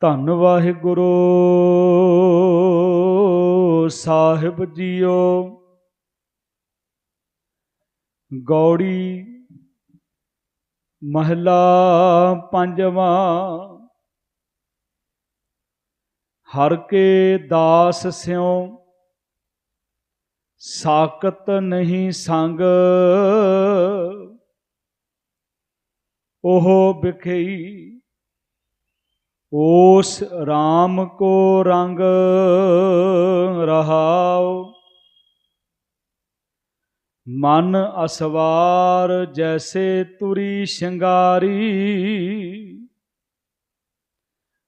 ਧੰਨ ਵਾਹਿਗੁਰੂ। ਸਾਹਿਬ ਜੀਓ, ਗੌੜੀ ਮਹਲਾ ਪੰਜਵਾਂ, ਹਰ ਕੇ ਦਾਸ ਸਿਉ ਸਾਕਤ ਨਹੀਂ ਸੰਗ। ਉਹ ਬਿਖਈ ਉਸ RAM ਕੋ ਰੰਗ ਰਹਾਉ ਮਨ ਅਸਵਾਰ ਜੈਸੇ ਤੁਰੀ ਸ਼ਿੰਗਾਰੀ,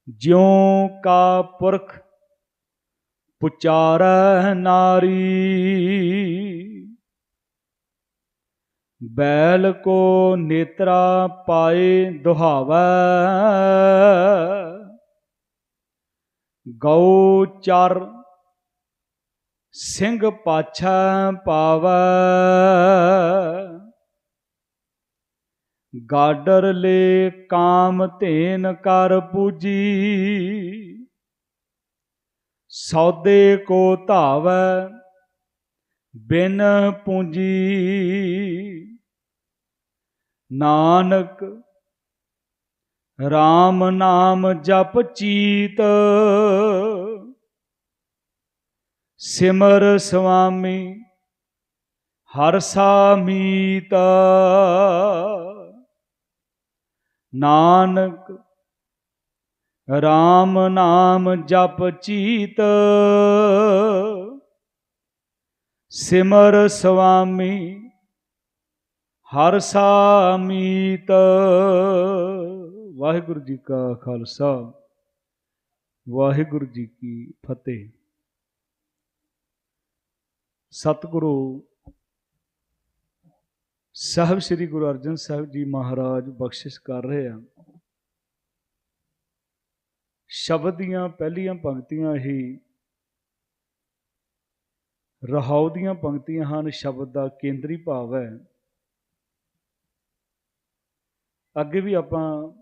ਜਿਉ ਕਾ ਪੁਰਖ ਪੁਚਾਰੈ ਨਾਰੀ। ਬੈਲ ਕੋ ਨੇਤਰਾ ਪਾਏ ਦੁਹਾਵੈ। ਗਉ ਚਰ ਸਿੰਘ ਪਾਛਾ ਪਾਵੈ। ਗਾਡਰ ਲੈ ਕਾਮ ਧੇਨ ਕਰ ਪੂਜੀ। ਸੌਦੇ ਕੋ ਧਾਵੈ ਬਿਨ ਪੂੰਜੀ। ਨਾਨਕ RAM ਨਾਮ ਜਪ ਚੀਤ। ਸਿਮਰ ਸੁਆਮੀ ਹਰ ਸਾਮੀਤ ਨਾਨਕ RAM ਨਾਮ ਜਪ ਚੀਤ। ਸਿਮਰ ਸੁਆਮੀ ਹਰ ਸਾਮੀਤ। ਵਾਹਿਗੁਰੂ ਜੀ ਕਾ ਖਾਲਸਾ, ਵਾਹਿਗੁਰੂ ਜੀ ਕੀ ਫਤਿਹ। ਸਤਿਗੁਰੂ ਸਾਹਿਬ, ਸ੍ਰੀ ਗੁਰੂ ਅਰਜਨ ਸਾਹਿਬ ਜੀ ਮਹਾਰਾਜ ਬਖਸ਼ਿਸ਼ ਕਰ ਰਹੇ ਆ। ਸ਼ਬਦ ਦੀਆਂ ਪਹਿਲੀਆਂ ਪੰਕਤੀਆਂ ਹੀ ਰਹਾਉ ਦੀਆਂ ਪੰਕਤੀਆਂ ਹਨ। ਸ਼ਬਦ ਦਾ ਕੇਂਦਰੀ ਭਾਵ ਹੈ ਅੱਗੇ ਵੀ ਆਪਾਂ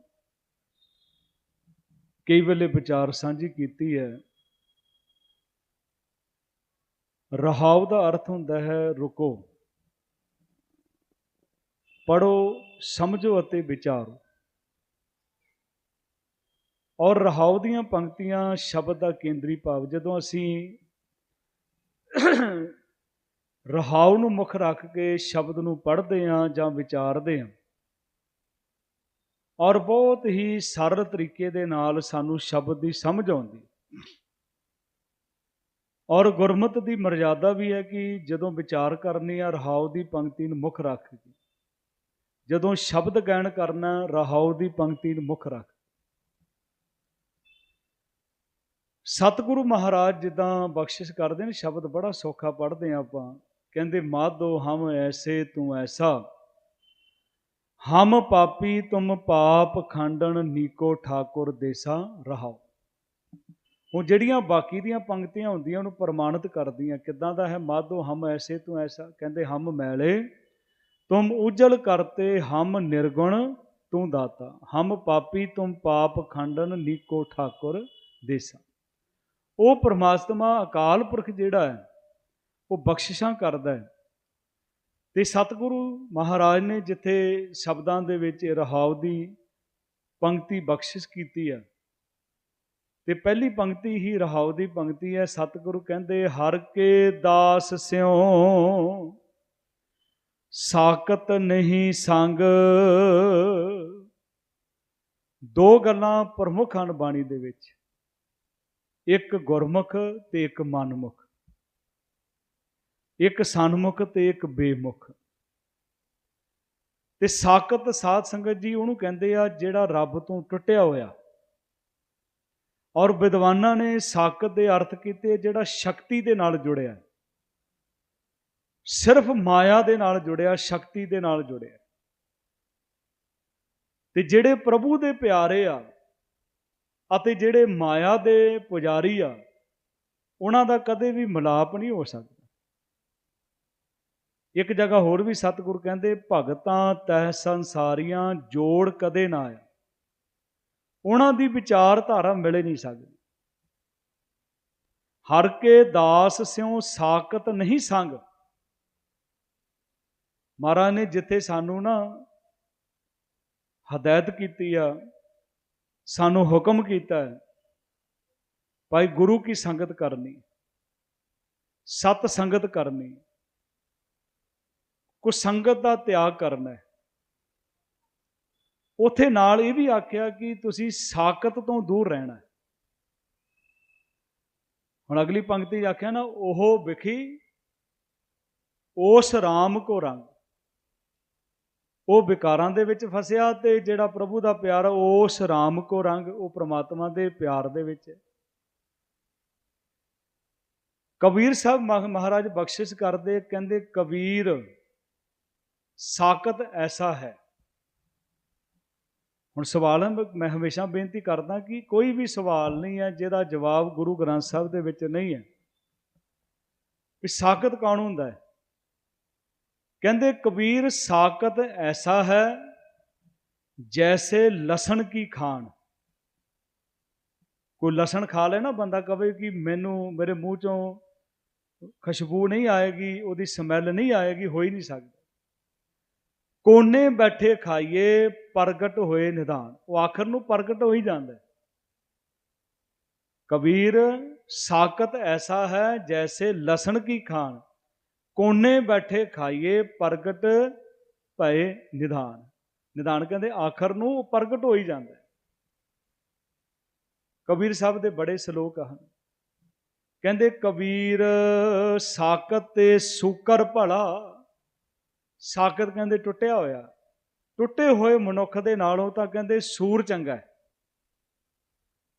ਕਈ ਵੇਲੇ ਵਿਚਾਰ ਸਾਂਝੀ ਕੀਤੀ ਹੈ। ਰਹਾਉ ਦਾ ਅਰਥ ਹੁੰਦਾ ਹੈ, ਰੁਕੋ। ਪੜੋ ਸਮਝੋ ਅਤੇ ਵਿਚਾਰੋ। ਔਰ ਰਹਾਉ ਦੀਆਂ ਪੰਕਤੀਆਂ ਸ਼ਬਦ ਦਾ ਕੇਂਦਰੀ ਭਾਵ। ਜਦੋਂ ਅਸੀਂ ਰਹਾਉ ਨੂੰ ਮੁੱਖ ਰੱਖ ਕੇ ਸ਼ਬਦ ਨੂੰ ਪੜ੍ਹਦੇ ਹਾਂ ਜਾਂ ਵਿਚਾਰਦੇ ਹਾਂ ਔਰ ਬਹੁਤ ਹੀ ਸਰਲ ਤਰੀਕੇ ਦੇ ਨਾਲ ਸਾਨੂੰ ਸ਼ਬਦ ਦੀ ਸਮਝ ਆਉਂਦੀ। ਔਰ ਗੁਰਮਤ ਦੀ ਮਰਜ਼ਾਦਾ ਵੀ ਹੈ ਕਿ ਜਦੋਂ ਵਿਚਾਰ ਕਰਨੀ ਆ, ਰਹਾਉ ਦੀ ਪੰਕਤੀ ਨੂੰ ਮੁੱਖ ਰੱਖ ਕੇ। ਜਦੋਂ ਸ਼ਬਦ ਗਾਇਨ ਕਰਨਾ, ਰਹਾਉ ਦੀ ਪੰਕਤੀ ਨੂੰ ਮੁੱਖ ਰੱਖ ਸਤਿਗੁਰੂ ਮਹਾਰਾਜ ਜਿੱਦਾਂ ਬਖਸ਼ਿਸ਼ ਕਰਦੇ ਨੇ, ਸ਼ਬਦ ਬੜਾ ਸੌਖਾ ਪੜ੍ਹਦੇ ਆ ਆਪਾਂ। ਕਹਿੰਦੇ, ਮਾਧੋ ਹਮ ਐਸੇ ਤੂੰ ਐਸਾ। ਹਮ ਪਾਪੀ ਤੁਮ ਪਾਪ ਖੰਡਨ ਨੀਕੋ ਠਾਕੁਰ ਦੇਸਾ ਰਹਾਓ। ਉਹ ਜਿਹੜੀਆਂ ਬਾਕੀ ਦੀਆਂ ਪੰਕਤੀਆਂ ਹੁੰਦੀਆਂ, ਉਹਨੂੰ ਪ੍ਰਮਾਣਿਤ ਕਰਦੀਆਂ, ਕਿੱਦਾਂ ਦਾ ਹੈ? ਮਾਧੋ, ਹਮ ਐਸੇ ਤੂੰ ਐਸਾ, ਕਹਿੰਦੇ ਹਮ ਮੈਲੇ, ਤੁਮ ਉਜਲ ਕਰਤੇ ਹਮ ਨਿਰਗੁਣ ਤੂੰ ਦਾਤਾ, ਹਮ ਪਾਪੀ ਤੁਮ ਪਾਪ ਖੰਡਨ ਨੀਕੋ ਠਾਕੁਰ ਦੇਸਾ। ਉਹ ਪਰਮਾਤਮਾ ਅਕਾਲ ਪੁਰਖ ਜਿਹੜਾ ਹੈ, ਉਹ ਬਖਸ਼ਿਸ਼ਾਂ ਕਰਦਾ ਹੈ। ਤੇ ਸਤਿਗੁਰੂ ਮਹਾਰਾਜ ਨੇ ਜਿੱਥੇ ਸ਼ਬਦਾਂ ਦੇ ਵਿੱਚ ਰਹਾਉ ਦੀ ਪੰਕਤੀ ਬਖਸ਼ਿਸ਼ ਕੀਤੀ ਹੈ ਤੇ ਪਹਿਲੀ ਪੰਕਤੀ ਹੀ ਰਹਾਉ ਦੀ ਪੰਕਤੀ ਹੈ, ਸਤਿਗੁਰੂ ਕਹਿੰਦੇ, ਹਰ ਕੇ ਦਾਸ ਸਿਉ ਸਾਕਤ ਨਹੀਂ ਸੰਗ। ਦੋ ਗੱਲਾਂ ਪ੍ਰਮੁੱਖ ਹਨ ਬਾਣੀ ਦੇ ਵਿੱਚ, ਇੱਕ ਗੁਰਮੁਖ ਤੇ ਇੱਕ ਮਨਮੁਖ। ਇੱਕ ਸਨਮੁਖ ਤੇ ਇੱਕ ਬੇਮੁਖ। ਤੇ ਸਾਕਤ ਸਾਧ ਸੰਗਤ ਜੀ ਉਹਨੂੰ ਕਹਿੰਦੇ ਆ, ਜਿਹੜਾ ਰੱਬ ਤੋਂ ਟੁੱਟਿਆ ਹੋਇਆ। ਔਰ ਵਿਦਵਾਨਾਂ ਨੇ ਸਾਕਤ ਦੇ ਅਰਥ ਕੀਤੇ, ਜਿਹੜਾ ਸ਼ਕਤੀ ਦੇ ਨਾਲ ਜੁੜਿਆ। ਸਿਰਫ ਮਾਇਆ ਦੇ ਨਾਲ ਜੁੜਿਆ, ਸ਼ਕਤੀ ਦੇ ਨਾਲ ਜੁੜਿਆ। ਤੇ ਜਿਹੜੇ ਪ੍ਰਭੂ ਦੇ ਪਿਆਰੇ ਆ, ਅਤੇ ਜਿਹੜੇ ਮਾਇਆ ਦੇ ਪੁਜਾਰੀ ਆ, ਉਹਨਾਂ ਦਾ ਕਦੇ ਵੀ ਮਿਲਾਪ ਨਹੀਂ ਹੋ ਸਕਦਾ। ਇੱਕ ਜਗ੍ਹਾ ਹੋਰ ਵੀ ਸਤਿਗੁਰ ਕਹਿੰਦੇ, ਭਗਤਾਂ ਤਹਿ ਸੰਸਾਰੀਆਂ ਜੋੜ ਕਦੇ ਨਾ ਆਇਆ। ਉਹਨਾਂ ਦੀ ਵਿਚਾਰਧਾਰਾ ਮਿਲ ਨਹੀਂ ਸਕਦੀ। ਹਰ ਕੇ ਦਾਸ ਸਿਉ ਸਾਕਤ ਨਹੀਂ ਸੰਗ। ਮਹਾਰਾਜ ਨੇ ਜਿੱਥੇ ਸਾਨੂੰ ਨਾ ਹਦਾਇਤ ਕੀਤੀ ਆ, ਸਾਨੂੰ ਹੁਕਮ ਕੀਤਾ ਹੈ, ਭਾਈ ਗੁਰੂ ਕੀ ਸੰਗਤ ਕਰਨੀ? ਸਤ ਸੰਗਤ ਕਰਨੀ? ਕੋ ਸੰਗਤ ਦਾ ਤਿਆਗ ਕਰਨਾ ਹੈ। ਉਥੇ ਨਾਲ ਇਹ ਵੀ ਆਖਿਆ ਕਿ ਤੁਸੀਂ ਸਾਕਤ ਤੋਂ ਦੂਰ ਰਹਿਣਾ ਹੁਣ ਅਗਲੀ ਪੰਕਤੀ ਆਖਿਆ ਨਾ, ਉਹ ਵਿਖੀ, ਉਸ ਰਾਮ ਕੋ ਰੰਗ। ਉਹ ਵਿਕਾਰਾਂ ਦੇ ਵਿੱਚ ਫਸਿਆ ਤੇ ਜਿਹੜਾ ਪ੍ਰਭੂ ਦਾ ਪਿਆਰ ਉਸ ਰਾਮ ਕੋ ਰੰਗ, ਉਹ ਪ੍ਰਮਾਤਮਾ ਦੇ ਪਿਆਰ ਦੇ ਵਿੱਚ ਹੈ। ਕਬੀਰ ਸਾਹਿਬ ਮਹਾਰਾਜ ਬਖਸ਼ਿਸ਼ ਕਰਦੇ, ਕਹਿੰਦੇ ਕਬੀਰ ਸਾਕਤ ਐਸਾ ਹੈ। ਹੁਣ ਸਵਾਲ ਮੈਂ ਹਮੇਸ਼ਾ ਬੇਨਤੀ ਕਰਦਾ ਕਿ ਕੋਈ ਵੀ ਸਵਾਲ ਨਹੀਂ ਹੈ ਜਿਹਦਾ ਜਵਾਬ ਗੁਰੂ ਗ੍ਰੰਥ ਸਾਹਿਬ ਦੇ ਵਿੱਚ ਨਹੀਂ ਹੈ। ਵੀ ਸਾਕਤ ਕੌਣ ਹੁੰਦਾ ਹੈ? ਕਹਿੰਦੇ ਕਬੀਰ ਸਾਕਤ ਐਸਾ ਹੈ ਜੈਸੇ ਲਸਣ ਕੀ ਖਾਣ। ਕੋਈ ਲਸਣ ਖਾ ਲੈ ਨਾ, ਬੰਦਾ ਕਵੇ ਕਿ ਮੈਨੂੰ, ਮੇਰੇ ਮੂੰਹ ਚੋਂ ਖੁਸ਼ਬੂ ਨਹੀਂ ਆਏਗੀ, ਉਹਦੀ ਸਮੈਲ ਨਹੀਂ ਆਏਗੀ, ਹੋ ਹੀ ਨਹੀਂ ਸਕਦਾ। ਕੋਨੇ ਬੈਠੇ ਖਾਈਏ, ਪ੍ਰਗਟ ਹੋਏ ਨਿਧਾਨ ਉਹ ਆਖਰ ਨੂੰ ਪ੍ਰਗਟ ਹੋ ਹੀ। ਜਾਂਦਾ ਕਬੀਰ, ਸਾਕਤ ਐਸਾ ਹੈ ਜੈਸੇ ਲਸਣ ਕੀ ਖਾਣ। ਕੋਨੇ ਬੈਠੇ ਖਾਈਏ, ਪ੍ਰਗਟ ਭਏ ਨਿਧਾਨ ਨਿਧਾਨ ਕਹਿੰਦੇ ਆਖਰ ਨੂੰ ਉਹ ਪ੍ਰਗਟ ਹੋ ਹੀ। ਜਾਂਦਾ ਕਬੀਰ ਸਾਹਿਬ ਦੇ ਬੜੇ ਸ਼ਲੋਕ ਹਨ। ਕਹਿੰਦੇ ਕਬੀਰ, ਸਾਕਤ ਤੇ ਸੂਕਰ ਭਲਾ ਸਾਕਤ ਕਹਿੰਦੇ ਟੁੱਟਿਆ ਹੋਇਆ। ਟੁੱਟੇ ਹੋਏ ਮਨੁੱਖ ਦੇ ਨਾਲੋਂ ਤਾਂ ਕਹਿੰਦੇ ਸੂਰ ਚੰਗਾ ਹੈ।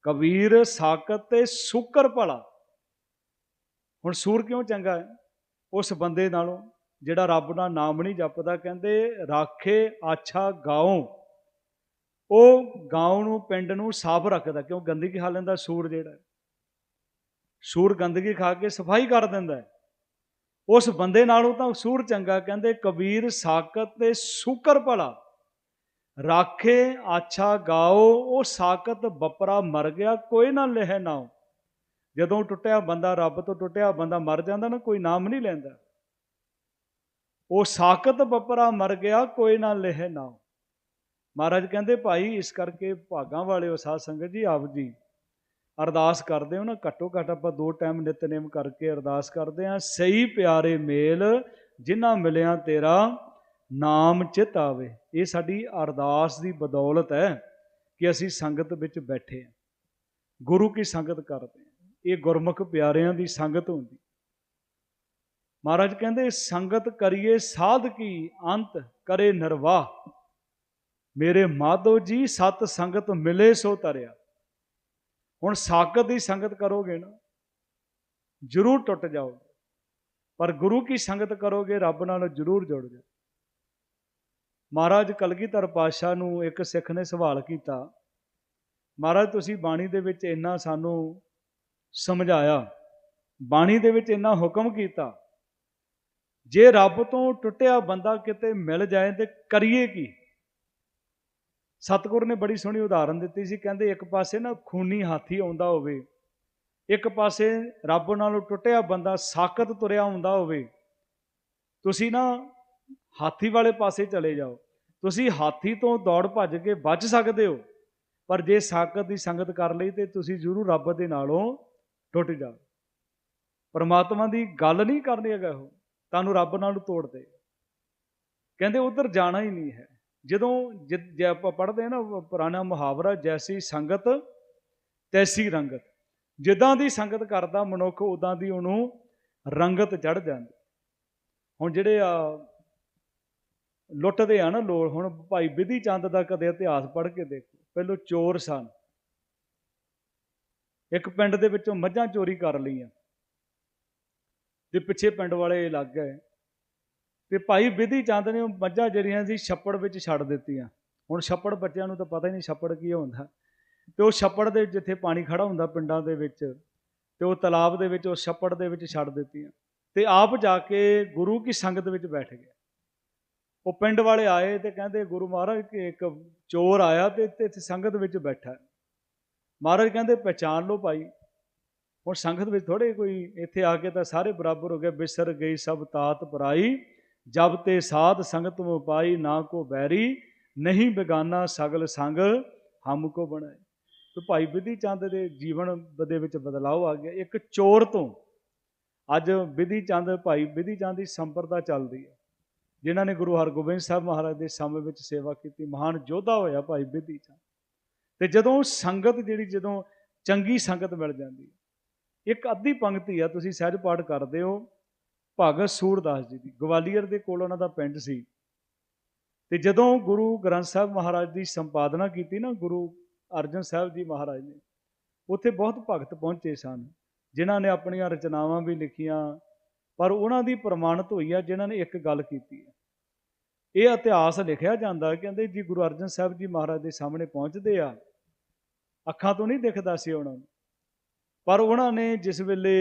ਕਬੀਰ ਸਾਕਤ ਤੇ ਸੂਕਰ ਭਲਾ। ਹੁਣ ਸੂਰ ਕਿਉਂ ਚੰਗਾ ਹੈ? ਉਸ ਬੰਦੇ ਨਾਲੋਂ ਜਿਹੜਾ ਰੱਬ ਦਾ ਨਾਮ ਨਹੀਂ ਜਪਦਾ ਕਹਿੰਦੇ ਰਾਖੇ ਆਛਾ ਗਾਉ। ਉਹ ਗਾਉ ਨੂੰ, ਪਿੰਡ ਨੂੰ ਸਾਫ਼ ਰੱਖਦਾ, ਕਿਉਂ ਗੰਦਗੀ ਖਾ ਲੈਂਦਾ ਸੂਰ ਜਿਹੜਾ। ਸੂਰ ਗੰਦਗੀ ਖਾ ਕੇ ਸਫ਼ਾਈ ਕਰ ਦਿੰਦਾ ਹੈ। ਉਸ ਬੰਦੇ ਨਾਲੋਂ ਤਾਂ ਸੂਰ ਚੰਗਾ, ਕਹਿੰਦੇ ਕਬੀਰ ਸਾਕਤ ਤੇ ਸੁਕਰ ਭਲਾ। ਰਾਖੇ, ਆਛਾ ਗਾਓ, ਉਹ ਸਾਕਤ ਬਪਰਾ ਮਰ ਗਿਆ, ਕੋਈ ਨਾ ਲਹਿ ਨਾਉ। ਜਦੋਂ ਟੁੱਟਿਆ ਬੰਦਾ, ਰੱਬ ਤੋਂ ਟੁੱਟਿਆ ਬੰਦਾ ਮਰ ਜਾਂਦਾ ਨਾ, ਕੋਈ ਨਾਮ ਨਹੀਂ ਲੈਂਦਾ। ਉਹ ਸਾਕਤ ਬਪਰਾ ਮਰ ਗਿਆ, ਕੋਈ ਨਾ ਲਹਿ ਨਾਉ। ਮਹਾਰਾਜ ਕਹਿੰਦੇ, ਭਾਈ, ਇਸ ਕਰਕੇ ਭਾਗਾਂ ਵਾਲਿਓ ਸਾਧ ਸੰਗਤ ਜੀ, ਆਪ ਜੀ ਅਰਦਾਸ ਕਰਦੇ ਹੋ ਨਾ, ਘੱਟੋ ਘੱਟ ਆਪਾਂ ਦੋ ਟਾਈਮ ਨਿਤਨੇਮ ਕਰਕੇ ਅਰਦਾਸ ਕਰਦੇ ਹਾਂ, ਸਹੀ ਪਿਆਰੇ ਮੇਲ ਜਿਨ੍ਹਾਂ ਮਿਲਿਆ ਤੇਰਾ ਨਾਮ ਚਿਤ ਆਵੇ। ਇਹ ਸਾਡੀ ਅਰਦਾਸ ਦੀ ਬਦੌਲਤ ਹੈ ਕਿ ਅਸੀਂ ਸੰਗਤ ਵਿੱਚ ਬੈਠੇ ਹਾਂ। ਗੁਰੂ ਕੀ ਸੰਗਤ ਕਰਦੇ ਹਾਂ? ਇਹ ਗੁਰਮੁਖ ਪਿਆਰਿਆਂ ਦੀ ਸੰਗਤ ਹੁੰਦੀ। ਮਹਾਰਾਜ ਕਹਿੰਦੇ, ਸੰਗਤ ਕਰੀਏ ਸਾਧ ਕੀ, ਅੰਤ ਕਰੇ ਨਿਰਵਾਹ। ਮੇਰੇ ਮਾਧੋ ਜੀ, ਸਤ ਸੰਗਤ ਮਿਲੇ ਸੋ ਤਰਿਆ। ਹੁਣ ਸਾਕਤ ਦੀ ਸੰਗਤ ਕਰੋਗੇ ਨਾ, ਜ਼ਰੂਰ ਟੁੱਟ ਜਾਓਗੇ। ਪਰ ਗੁਰੂ ਕੀ ਸੰਗਤ ਕਰੋਗੇ, ਰੱਬ ਨਾਲ ਜ਼ਰੂਰ ਜੁੜ ਜਾ ਮਹਾਰਾਜ ਕਲਗੀਧਰ ਪਾਤਸ਼ਾਹ ਨੂੰ ਇੱਕ ਸਿੱਖ ਨੇ ਸਵਾਲ ਕੀਤਾ, ਮਹਾਰਾਜ, ਤੁਸੀਂ ਬਾਣੀ ਦੇ ਵਿੱਚ ਇੰਨਾ ਸਾਨੂੰ ਸਮਝਾਇਆ, ਬਾਣੀ ਦੇ ਵਿੱਚ ਇੰਨਾ ਹੁਕਮ ਕੀਤਾ, ਜੇ ਰੱਬ ਤੋਂ ਟੁੱਟਿਆ ਬੰਦਾ ਕਿਤੇ ਮਿਲ ਜਾਏ ਤੇ ਕਰੀਏ ਕੀ? ਸਤਿਗੁਰ ਨੇ ਬੜੀ ਸੋਹਣੀ ਉਦਾਹਰਨ ਦਿੱਤੀ ਸੀ, ਕਹਿੰਦੇ ਇੱਕ ਪਾਸੇ ਨਾ ਖੂਨੀ ਹਾਥੀ ਆਉਂਦਾ ਹੋਵੇ, ਇੱਕ ਪਾਸੇ ਰੱਬ ਨਾਲੋਂ ਟੁੱਟਿਆ ਬੰਦਾ ਸਾਕਤ ਤੁਰਿਆ ਹੁੰਦਾ ਹੋਵੇ, ਤੁਸੀਂ ਨਾ ਹਾਥੀ ਵਾਲੇ ਪਾਸੇ ਚਲੇ ਜਾਓ, ਤੁਸੀਂ ਹਾਥੀ ਤੋਂ ਦੌੜ ਭੱਜ ਕੇ ਬਚ ਸਕਦੇ ਹੋ, ਪਰ ਜੇ ਸਾਕਤ ਦੀ ਸੰਗਤ ਕਰ ਲਈ ਤੇ ਤੁਸੀਂ ਜ਼ਰੂਰ ਰੱਬ ਦੇ ਨਾਲੋਂ ਟੁੱਟ ਜਾਓ। ਪਰਮਾਤਮਾ ਦੀ ਗੱਲ ਨਹੀਂ ਕਰਨੀ ਹੈਗਾ ਉਹ, ਤੁਹਾਨੂੰ ਰੱਬ ਨਾਲ ਤੋੜ ਦੇ ਕਹਿੰਦੇ ਉਧਰ ਜਾਣਾ ਹੀ ਨਹੀਂ ਹੈ। ਜਦੋਂ ਜਿ- ਜੇ ਆਪਾਂ ਪੜ੍ਹਦੇ ਹਾਂ ਨਾ ਪੁਰਾਣਾ ਮੁਹਾਵਰਾ, ਜੈਸੀ ਸੰਗਤ, ਤੈਸੀ ਰੰਗਤ। ਜਿੱਦਾਂ ਦੀ ਸੰਗਤ ਕਰਦਾ ਮਨੁੱਖ ਉਦਾਂ ਦੀ ਉਹਨੂੰ ਰੰਗਤ ਚੜ ਜਾਂਦੀ। ਹੁਣ ਜਿਹੜੇ ਆ, ਲੁੱਟਦੇ ਆ ਨਾ ਲੋੜ ਹੁਣ ਭਾਈ ਵਿਧੀ ਚੰਦ ਦਾ ਕਦੇ ਇਤਿਹਾਸ ਪੜ੍ਹ ਕੇ ਦੇਖੋ। ਪਹਿਲੋਂ ਚੋਰ ਸਨ। ਇੱਕ ਪਿੰਡ ਦੇ ਵਿੱਚੋਂ ਮੱਝਾਂ ਚੋਰੀ ਕਰ ਲਈਆਂ। ਤੇ ਪਿੱਛੇ ਪਿੰਡ ਵਾਲੇ ਲੱਗ ਗਏ। ਤੇ ਭਾਈ ਵਿਧੀ ਚੰਦ ਨੇ ਉਹ ਮੱਝਾਂ ਜਿਹੜੀਆਂ ਸੀ ਛੱਪੜ ਵਿੱਚ ਛੱਡ ਦਿੱਤੀਆਂ। ਹੁਣ ਛੱਪੜ ਬੱਚਿਆਂ ਨੂੰ ਤਾਂ ਪਤਾ ਹੀ ਨਹੀਂ ਛੱਪੜ ਕੀ ਹੁੰਦਾ। ਤੇ ਉਹ ਛੱਪੜ ਦੇ ਜਿੱਥੇ ਪਾਣੀ ਖੜਾ ਹੁੰਦਾ ਪਿੰਡਾਂ ਦੇ ਵਿੱਚ, ਤੇ ਉਹ ਤਲਾਬ ਦੇ ਵਿੱਚ, ਉਹ ਛੱਪੜ ਦੇ ਵਿੱਚ ਛੱਡ ਦਿੱਤੀਆਂ। ਤੇ ਆਪ ਜਾ ਕੇ ਗੁਰੂ ਕੀ ਸੰਗਤ ਵਿੱਚ ਬੈਠ ਗਿਆ ਉਹ ਪਿੰਡ ਵਾਲੇ ਆਏ ਤੇ ਕਹਿੰਦੇ, ਗੁਰੂ ਮਹਾਰਾਜ, ਕਿ ਇੱਕ ਚੋਰ ਆਇਆ ਤੇ ਇੱਥੇ ਸੰਗਤ ਵਿੱਚ ਬੈਠਾ ਮਹਾਰਾਜ ਕਹਿੰਦੇ ਪਹਿਚਾਨ ਲਓ ਭਾਈ। ਹੁਣ ਸੰਗਤ ਵਿੱਚ ਥੋੜੇ ਕੋਈ ਇੱਥੇ ਆ ਕੇ ਤਾਂ ਸਾਰੇ ਬਰਾਬਰ ਹੋ ਗਏ। ਬਿਸਰ ਗਈ, ਸਭ ਤਾਤ ਪਰਾਈ। ਜਬ ਤੇ ਸਾਧ ਸੰਗਤ ਮੋ ਪਾਈ ਨਾ ਕੋ ਬੈਰੀ ਨਹੀਂ ਬੇਗਾਨਾ ਸਗਲ ਸੰਗ ਹਮ ਕੋ ਬਣਾਏ। ਤੇ ਭਾਈ ਵਿਧੀ ਚੰਦ ਦੇ ਜੀਵਨ ਦੇ ਵਿੱਚ ਬਦਲਾਅ ਆ ਗਿਆ। ਇੱਕ ਚੋਰ ਤੋਂ ਅੱਜ ਵਿਧੀ ਚੰਦ, ਭਾਈ ਵਿਧੀ ਚੰਦ ਦੀ ਸੰਪਰਦਾ ਚੱਲਦੀ ਹੈ। ਜਿਨ੍ਹਾਂ ਨੇ ਗੁਰੂ ਹਰਗੋਬਿੰਦ ਸਾਹਿਬ ਮਹਾਰਾਜ ਦੇ ਸਮੇਂ ਵਿੱਚ ਸੇਵਾ ਕੀਤੀ, ਮਹਾਨ ਯੋਧਾ ਹੋਇਆ ਭਾਈ ਵਿਧੀ ਚੰਦ। ਤੇ ਜਦੋਂ ਸੰਗਤ ਜਿਹੜੀ, ਜਦੋਂ ਚੰਗੀ ਸੰਗਤ ਮਿਲ ਜਾਂਦੀ ਹੈ, ਇੱਕ ਅੱਧੀ ਪੰਕਤੀ ਆ, ਤੁਸੀਂ ਸਹਿਜ ਪਾਠ ਕਰਦੇ ਹੋ ਭਗਤ ਸੂਰਦਾਸ ਜੀ ਦੀ, ਗਵਾਲੀਅਰ ਦੇ ਕੋਲ ਉਹਨਾਂ ਦਾ ਪਿੰਡ ਸੀ। ਤੇ ਜਦੋਂ ਗੁਰੂ ਗ੍ਰੰਥ ਸਾਹਿਬ ਮਹਾਰਾਜ ਦੀ ਸੰਪਾਦਨਾ ਕੀਤੀ ਨਾ, ਗੁਰੂ ਅਰਜਨ ਸਾਹਿਬ ਜੀ ਮਹਾਰਾਜ ਨੇ, ਉੱਥੇ ਬਹੁਤ ਭਗਤ ਪਹੁੰਚੇ ਸਨ, ਜਿਨ੍ਹਾਂ ਨੇ ਆਪਣੀਆਂ ਰਚਨਾਵਾਂ ਵੀ ਲਿਖੀਆਂ, ਪਰ ਉਹਨਾਂ ਦੀ ਪ੍ਰਮਾਣਿਤ ਹੋਈ ਆ, ਜਿਨ੍ਹਾਂ ਨੇ ਇੱਕ ਗੱਲ ਕੀਤੀ ਹੈ ਇਹ ਇਤਿਹਾਸ ਲਿਖਿਆ ਜਾਂਦਾ, ਕਹਿੰਦੇ ਜੀ ਗੁਰੂ ਅਰਜਨ ਸਾਹਿਬ ਜੀ ਮਹਾਰਾਜ ਦੇ ਸਾਹਮਣੇ ਪਹੁੰਚਦੇ ਆ, ਅੱਖਾਂ ਤੋਂ ਨਹੀਂ ਦਿਖਦਾ ਸੀ ਉਹਨਾਂ ਨੂੰ। ਪਰ ਉਹਨਾਂ ਨੇ ਜਿਸ ਵੇਲੇ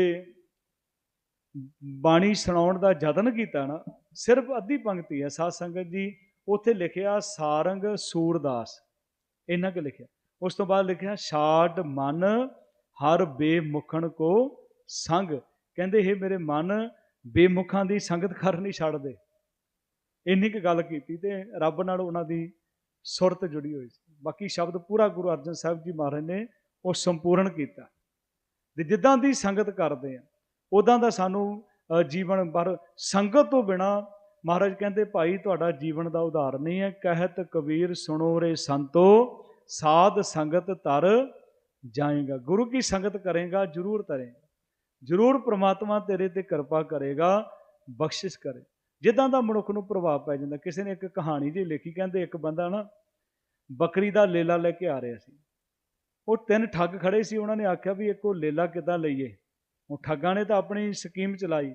ਬਾਣੀ ਸੁਣਾਉਣ ਦਾ ਯਤਨ ਕੀਤਾ ਨਾ, ਸਿਰਫ ਅੱਧੀ ਪੰਕਤੀ ਹੈ, ਸਾਧ ਸੰਗਤ ਜੀ, ਉੱਥੇ ਲਿਖਿਆ ਸਾਰੰਗ ਸੂਰਦਾਸ ਇਹਨਾਂ ਕੁ ਲਿਖਿਆ। ਉਸ ਤੋਂ ਬਾਅਦ ਲਿਖਿਆ ਛਾੜ ਮਨ ਹਰ ਬੇਮੁਖਣ ਕੋ ਸੰਗ। ਕਹਿੰਦੇ ਇਹ ਮੇਰੇ ਮਨ, ਬੇਮੁਖਾਂ ਦੀ ਸੰਗਤ ਕਰ ਨਹੀਂ ਛੱਡਦੇ। ਇੰਨੀ ਕੁ ਗੱਲ ਕੀਤੀ ਤੇ ਰੱਬ ਨਾਲ ਉਹਨਾਂ ਦੀ ਸੁਰਤ ਜੁੜੀ ਹੋਈ ਸੀ। ਬਾਕੀ ਸ਼ਬਦ ਪੂਰਾ ਗੁਰੂ ਅਰਜਨ ਸਾਹਿਬ ਜੀ ਮਹਾਰਾਜ ਨੇ ਉਹ ਸੰਪੂਰਨ ਕੀਤਾ। ਤੇ ਜਿੱਦਾਂ ਦੀ ਸੰਗਤ ਕਰਦੇ ਆ ਉਦਾਂ ਦਾ ਸਾਨੂੰ ਜੀਵਨ ਪਰ ਸੰਗਤ ਤੋਂ ਬਿਨਾ ਮਹਾਰਾਜ ਕਹਿੰਦੇ, ਭਾਈ, ਤੁਹਾਡਾ ਜੀਵਨ ਦਾ ਉਦਾਹਰਨ ਨਹੀਂ ਹੈ। ਕਹਿਤ ਕਬੀਰ ਸੁਣੋ ਰੇ ਸੰਤੋ, ਸਾਧ ਸੰਗਤ ਤਰ ਜਾਏਗਾ। ਗੁਰੂ ਕੀ ਸੰਗਤ ਕਰੇਗਾ? ਜਰੂਰ ਤਰੇਗਾ। ਜਰੂਰ ਪ੍ਰਮਾਤਮਾ ਤੇਰੇ ਤੇ ਕਿਰਪਾ ਕਰੇਗਾ, ਬਖਸ਼ਿਸ਼ ਕਰੇ। ਜਿੱਦਾਂ ਦਾ ਮਨੁੱਖ ਨੂੰ ਪ੍ਰਭਾਵ ਪੈ ਜਾਂਦਾ। ਕਿਸੇ ਨੇ ਇੱਕ ਕਹਾਣੀ ਜੀ ਲਿਖੀ, ਕਹਿੰਦੇ ਇੱਕ ਬੰਦਾ ਨਾ ਬੱਕਰੀ ਦਾ ਲੇਲਾ ਲੈ ਕੇ ਆ ਰਿਹਾ ਸੀ। ਉਹ ਤਿੰਨ ਠੱਗ ਖੜੇ ਸੀ। ਉਹਨਾਂ ਨੇ ਆਖਿਆ ਵੀ ਇੱਕ ਉਹ ਲੇਲਾ ਕਿੱਦਾਂ ਲਈਏ? ਉਹ ਠੱਗਾਂ ਨੇ ਤਾਂ ਆਪਣੀ ਸਕੀਮ ਚਲਾਈ।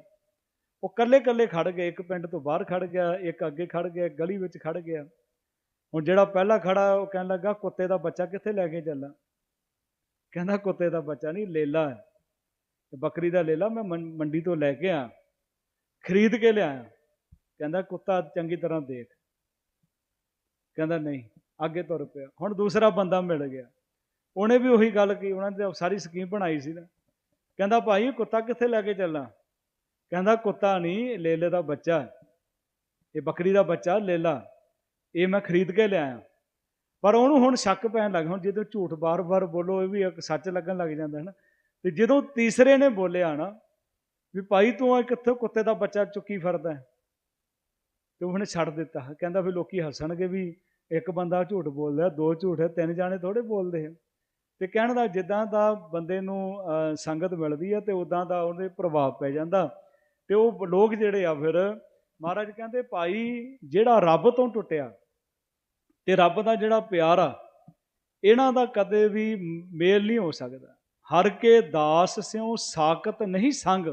ਉਹ ਕੱਲੇ ਕੱਲੇ ਖੜ ਗਏ, ਇੱਕ ਪਿੰਡ ਤੋਂ ਬਾਹਰ ਖੜ ਗਿਆ, ਇੱਕ ਅੱਗੇ ਖੜ ਗਿਆ ਗਲੀ ਵਿੱਚ ਖੜ ਗਿਆ। ਹੁਣ ਜਿਹੜਾ ਪਹਿਲਾ ਖੜਾ, ਉਹ ਕਹਿਣ ਲੱਗਾ, ਕੁੱਤੇ ਦਾ ਬੱਚਾ ਕਿੱਥੇ ਲੈ ਕੇ ਚੱਲਾਂ? ਕਹਿੰਦਾ, ਕੁੱਤੇ ਦਾ ਬੱਚਾ ਨਹੀਂ, ਲੇਲਾ ਹੈ। ਤੇ ਬੱਕਰੀ ਦਾ ਲੇਲਾ ਮੈਂ ਮੰ- ਮੰਡੀ ਤੋਂ ਲੈ ਕੇ ਆ ਖਰੀਦ ਕੇ ਲਿਆਇਆ। ਕਹਿੰਦਾ, ਕੁੱਤਾ ਚੰਗੀ ਤਰ੍ਹਾਂ ਦੇਖ। ਕਹਿੰਦਾ, ਨਹੀਂ, ਅੱਗੇ ਤੁਰ ਪਿਆ। ਹੁਣ ਦੂਸਰਾ ਬੰਦਾ ਮਿਲ ਗਿਆ। ਉਹਨੇ ਵੀ ਉਹੀ ਗੱਲ ਕੀ ਉਹਨਾਂ ਨੇ ਸਾਰੀ ਸਕੀਮ ਬਣਾਈ ਸੀ ਨਾ। ਕਹਿੰਦਾ, ਭਾਈ, ਕੁੱਤਾ ਕਿੱਥੇ ਲੈ ਕੇ ਚੱਲਣਾ? ਕਹਿੰਦਾ, ਕੁੱਤਾ ਨਹੀਂ ਲੇਲੇ ਦਾ ਬੱਚਾ ਇਹ ਬੱਕਰੀ ਦਾ ਬੱਚਾ, ਲੇਲਾ। ਇਹ ਮੈਂ ਖਰੀਦ ਕੇ ਲਿਆਇਆ। ਪਰ ਉਹਨੂੰ ਹੁਣ ਸ਼ੱਕ ਪੈਣ ਲੱਗ ਹੁਣ ਜਦੋਂ ਝੂਠ ਬਾਰ-ਬਾਰ ਬੋਲੋ, ਇਹ ਵੀ ਇੱਕ ਸੱਚ ਲੱਗਣ ਲੱਗ ਜਾਂਦਾ ਹੈ ਨਾ। ਤੇ ਜਦੋਂ ਤੀਸਰੇ ਨੇ ਬੋਲਿਆ ਨਾ ਵੀ, ਭਾਈ, ਤੂੰ ਇਹ ਕਿੱਥੋਂ ਕੁੱਤੇ ਦਾ ਬੱਚਾ ਚੁੱਕੀ ਫਿਰਦਾ ਹੈ? ਤੇ ਉਹਨੇ ਛੱਡ ਦਿੱਤਾ। ਕਹਿੰਦਾ ਵੀ ਲੋਕੀ ਹੱਸਣਗੇ ਵੀ ਇੱਕ ਬੰਦਾ ਝੂਠ ਬੋਲਦਾ, ਦੋ ਝੂਠ ਹੈ, ਤਿੰਨ ਜਾਣੇ ਥੋੜੇ ਬੋਲਦੇ ਆ। ਤੇ ਕਹਿਣ ਦਾ ਜਿੱਦਾਂ ਦਾ ਬੰਦੇ ਨੂੰ ਸੰਗਤ ਮਿਲਦੀ ਹੈ ਤੇ ਉਦਾਂ ਦਾ ਉਹਦੇ ਪ੍ਰਭਾਵ ਪੈ ਜਾਂਦਾ। ਤੇ ਉਹ ਲੋਕ ਜਿਹੜੇ ਆ ਫਿਰ, ਮਹਾਰਾਜ ਕਹਿੰਦੇ, ਭਾਈ, ਜਿਹੜਾ ਰੱਬ ਤੋਂ ਟੁੱਟਿਆ ਤੇ ਰੱਬ ਦਾ ਜਿਹੜਾ ਪਿਆਰ ਆ, ਇਹਨਾਂ ਦਾ ਕਦੇ ਵੀ ਮੇਲ ਨਹੀਂ ਹੋ ਸਕਦਾ। ਹਰ ਕੇ ਦਾਸ ਸਿਉ ਸਾਕਤ ਨਹੀਂ ਸੰਗ।